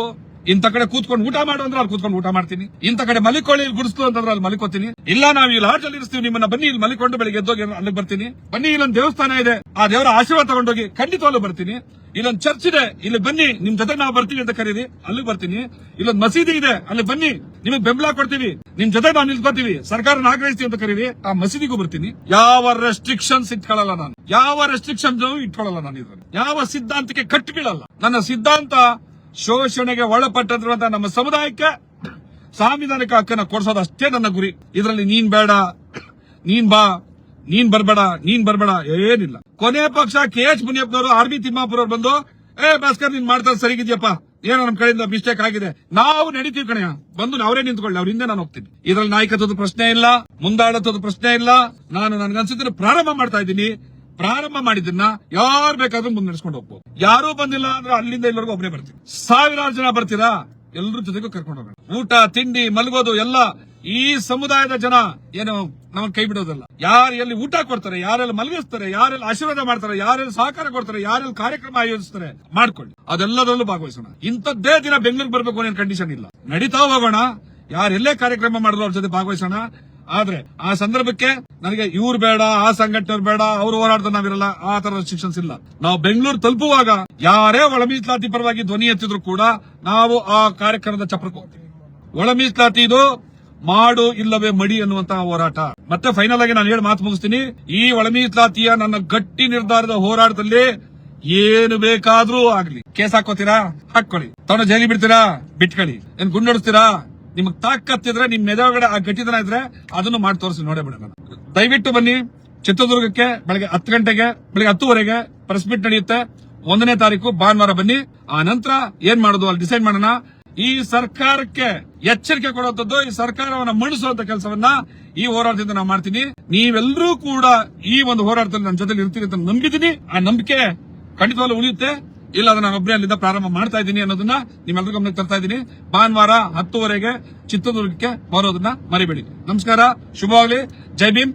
ಇಂಥ ಕಡೆ ಕೂತ್ಕೊಂಡು ಊಟ ಮಾಡು ಅಂದ್ರೆ ಅಲ್ಲಿ ಕೂತ್ಕೊಂಡು ಊಟ ಮಾಡ್ತೀನಿ. ಇಂತ ಕಡೆ ಮಲಿಕೊಳ್ಳಿ, ಇಲ್ಲಿ ಗುಡಿಸ್ತು ಅಂತಂದ್ರೆ ಅಲ್ಲಿ ಮಲಿಕೋತೀನಿ. ಇಲ್ಲ, ನಾವು ಇಲ್ಲಿ ಅಲ್ಲಿ ಇರ್ತೀವಿ ನಿಮ್ಮನ್ನ ಬನ್ನಿ, ಇಲ್ಲಿ ಮಲಿಕೊಂಡು ಬೆಳಿಗ್ಗೆ ಎದ್ದೋಗಿ ಅಲ್ಲಿಗೆ ಬರ್ತೀನಿ. ಬನ್ನಿ, ಇಲ್ಲೊಂದು ದೇವಸ್ಥಾನ ಇದೆ. ಆ ದೇವರ ಆಶೀರ್ವಾದ ತಗೊಂಡೋಗಿ ಖಂಡಿತವಾಗ್ಲೂ ಬರ್ತೀನಿ. ಇಲ್ಲೊಂದು ಚರ್ಚ್ ಇದೆ, ಇಲ್ಲಿ ಬನ್ನಿ, ನಿಮ್ ಜೊತೆ ನಾವು ಬರ್ತೀವಿ ಅಂತ ಕರೀರಿ, ಅಲ್ಲಿಗೆ ಬರ್ತೀನಿ. ಇಲ್ಲೊಂದು ಮಸೀದಿ ಇದೆ, ಅಲ್ಲಿ ಬನ್ನಿ, ನಿಮಗೆ ಬೆಂಬಲ ಕೊಡ್ತೀವಿ. ನಿಮ್ ಜೊತೆ ನಾವು ನಿಲ್ಕೋತೀವಿ ಸರ್ಕಾರ ಆಗ್ರಹಿಸ್ತೀವಿ ಅಂತ ಕರೀರಿ, ಆ ಮಸೀದಿಗೂ ಬರ್ತೀನಿ. ಯಾವ ರೆಸ್ಟ್ರಿಕ್ಷನ್ಸ್ ಇಟ್ಕೊಳ್ಳಲ್ಲ ನಾನು. ಯಾವ ರೆಸ್ಟ್ರಿಕ್ಷನ್ಸ್ ಇಟ್ಕೊಳ್ಳಲ್ಲ ನಾನು ಇದ್ರಲ್ಲಿ. ಯಾವ ಸಿದ್ಧಾಂತಕ್ಕೆ ಕಟ್ಟಿ ಬೀಳಲ್ಲ ನನ್ನ ಸಿದ್ಧಾಂತ ಶೋಷಣೆಗೆ ಒಳಪಟ್ಟಿರುವಂತಹ ನಮ್ಮ ಸಮುದಾಯಕ್ಕೆ ಸಾಂವಿಧಾನಿಕ ಹಕ್ಕನ್ನ ಕೊಡಿಸೋದು ಅಷ್ಟೇ ನನ್ನ ಗುರಿ. ಇದರಲ್ಲಿ ನೀನ್ ಬೇಡ, ನೀನ್ ಬಾ, ನೀನ್ ಬರ್ಬೇಡ ನೀನ್ ಬರ್ಬೇಡ, ಏನಿಲ್ಲ. ಕೊನೆ ಪಕ್ಷ ಕೆ ಎಚ್ ಮುನಿಯಪ್ಪನವರು, ಆರ್ ಬಿ ತಿಮ್ಮಾಪುರ ಬಂದು, ಏ, ಭಾಸ್ಕರ್, ನೀನ್ ಮಾಡ್ತಾ ಸರಿಗಿದ್ಯಪ್ಪ. ಏನೋ ನಮ್ ಕಡೆಯಿಂದ ಮಿಸ್ಟೇಕ್ ಆಗಿದೆ. ನಾವು ನಡೀತೀವಿ ಕಣಯ್ಯ. ಬಂದು ಅವರೇ ನಿಂತ್ಕೊಳ್ಳಿ. ಅವ್ರ ಹಿಂದೆ ನಾನು ಹೋಗ್ತೀನಿ. ಇದ್ರಲ್ಲಿ ನಾಯಕತ್ವದ ಪ್ರಶ್ನೆ ಇಲ್ಲ ಮುಂದಾಡತ್ವದ ಪ್ರಶ್ನೆ ಇಲ್ಲ. ನಾನು ನನ್ಗನ್ಸಿದ್ರೆ ಪ್ರಾರಂಭ ಮಾಡ್ತಾ ಇದ್ದೀನಿ. ಪ್ರಾರಂಭ ಮಾಡಿದ್ದನ್ನ ಯಾರು ಬೇಕಾದ್ರೂ ಮುನ್ನಡೆಸ್ಕೊಂಡು ಹೋಗ್ಬೋದು. ಯಾರೂ ಬಂದಿಲ್ಲ ಅಂದ್ರೆ ಅಲ್ಲಿಂದ ಎಲ್ಲರಿಗೂ ಒಬ್ಬನೇ ಬರ್ತೀನಿ ಸಾವಿರಾರು ಜನ ಬರ್ತೀರಾ? ಎಲ್ಲರ ಜೊತೆಗೂ ಕರ್ಕೊಂಡು ಹೋಗೋಣ. ಊಟ, ತಿಂಡಿ, ಮಲಗೋದು ಎಲ್ಲ ಈ ಸಮುದಾಯದ ಜನ ಏನು ನಮ್ ಕೈ ಬಿಡೋದಲ್ಲ. ಯಾರು ಎಲ್ಲಿ ಊಟ ಕೊಡ್ತಾರೆ, ಯಾರೆಲ್ಲ ಮಲಗಿಸ್ತಾರೆ, ಯಾರೆಲ್ಲ ಆಶೀರ್ವಾದ ಮಾಡ್ತಾರೆ, ಯಾರೆಲ್ಲ ಸಹಕಾರ ಕೊಡ್ತಾರೆ, ಯಾರೆಲ್ಲ ಕಾರ್ಯಕ್ರಮ ಆಯೋಜಿಸ್ತಾರೆ ಮಾಡ್ಕೊಳ್ಳಿ. ಅದೆಲ್ಲದರಲ್ಲೂ ಭಾಗವಹಿಸೋಣ. ಇಂಥದ್ದೇ ದಿನ ಬೆಂಗಳೂರಿಗೆ ಬರ್ಬೇಕು ಅನ್ನೋ ಕಂಡೀಷನ್ ಇಲ್ಲ. ನಡೀತಾ ಹೋಗೋಣ. ಯಾರೆಲ್ಲೇ ಕಾರ್ಯಕ್ರಮ ಮಾಡಿದ್ರು ಅವ್ರ ಜೊತೆ ಭಾಗವಹಿಸೋಣ. ಆದ್ರೆ ಆ ಸಂದರ್ಭಕ್ಕೆ ನನಗೆ ಇವ್ರು ಬೇಡ, ಆ ಸಂಘಟನೆಯವ್ರು ಬೇಡ, ಅವ್ರು ಹೋರಾಡ್ದ ನಾವಿರಲ್ಲ, ಆ ತರ ರೆಸ್ಟ್ರಿಕ್ಷನ್ಸ್ ಇಲ್ಲ. ನಾವು ಬೆಂಗಳೂರು ತಲುಪುವಾಗ ಯಾರೇ ಒಳ ಮೀಸಲಾತಿ ಪರವಾಗಿ ಧ್ವನಿ ಎತ್ತಿದ್ರು ಕೂಡ ನಾವು ಆ ಕಾರ್ಯಕ್ರಮದ ಚಪ್ರಕ್ಕೆ ಹೋಗ್ತೀವಿ. ಒಳ ಇದು ಮಾಡು ಇಲ್ಲವೇ ಮಡಿ ಅನ್ನುವಂತಹ ಹೋರಾಟ. ಮತ್ತೆ ಫೈನಲ್ ಆಗಿ ನಾನು ಹೇಳಿ ಮಾತು ಮುಗಿಸ್ತೀನಿ. ಈ ಒಳ ಮೀಸಲಾತಿಯ ನನ್ನ ಗಟ್ಟಿ ನಿರ್ಧಾರದ ಹೋರಾಟದಲ್ಲಿ ಏನು ಬೇಕಾದ್ರೂ ಆಗ್ಲಿ. ಕೇಸ್ ಹಾಕೋತೀರಾ ಹಾಕೊಳ್ಳಿ ತಗೊಂಡು ಜೈಲಿ ಬಿಡ್ತೀರಾ? ಬಿಟ್ಕೊಳ್ಳಿ. ಏನ್ ಗುಂಡೊಡಿಸ್ತೀರಾ? ನಿಮ್ಗೆ ತಾಕತ್ತಿದ್ರೆ, ನಿಮ್ ಮೆದೊಳಗಡೆ ಆ ಗಟ್ಟಿತನ ಇದ್ರೆ ಅದನ್ನು ಮಾಡಿ ತೋರಿಸಿ, ನೋಡೇ ಬಿಡೋಣ. ದಯವಿಟ್ಟು ಬನ್ನಿ, ಚಿತ್ರದುರ್ಗಕ್ಕೆ ಬೆಳಗ್ಗೆ ಹತ್ತು ಗಂಟೆಗೆ, ಬೆಳಗ್ಗೆ ಹತ್ತುವರೆಗೆ ಪ್ರೆಸ್ ಮೀಟ್ ನಡೆಯುತ್ತೆ. ಒಂದನೇ ತಾರೀಕು, ಭಾನುವಾರ ಬನ್ನಿ. ಆ ನಂತರ ಏನ್ ಮಾಡೋದು, ಅಲ್ಲಿ ಡಿಸೈಡ್ ಮಾಡೋಣ. ಈ ಸರ್ಕಾರಕ್ಕೆ ಎಚ್ಚರಿಕೆ ಕೊಡುವಂತದ್ದು ಈ ಸರ್ಕಾರವನ್ನ ಮಣಿಸುವಂತ ಕೆಲಸವನ್ನ ಈ ಹೋರಾಟದಿಂದ ನಾವು ಮಾಡ್ತೀನಿ. ನೀವೆಲ್ಲರೂ ಕೂಡ ಈ ಒಂದು ಹೋರಾಟದಲ್ಲಿ ನನ್ನ ಜೊತೆ ಇರ್ತೀರಿ ಅಂತ ನಂಬಿದ್ದೀನಿ. ಆ ನಂಬಿಕೆ ಖಂಡಿತವಾಗ್ಲೂ ಉಳಿಯುತ್ತೆ. ಇಲ್ಲ ನಾನು ಒಬ್ಬರೇ ಅಲ್ಲಿಂದ ಪ್ರಾರಂಭ ಮಾಡ್ತಾ ಇದ್ದೀನಿ ಅನ್ನೋದನ್ನ ನಿಮ್ಮೆಲ್ಲರ ಗಮನಕ್ಕೆ ತರ್ತಾ ಇದ್ದೀನಿ. ಭಾನುವಾರ ಹತ್ತುವರೆಗೆ ಚಿತ್ರದುರ್ಗಕ್ಕೆ ಬರೋದನ್ನ ಮರಿಬೇಡಿ. ನಮಸ್ಕಾರ, ಶುಭವಾಗಲಿ. ಜೈ ಭೀಮ್.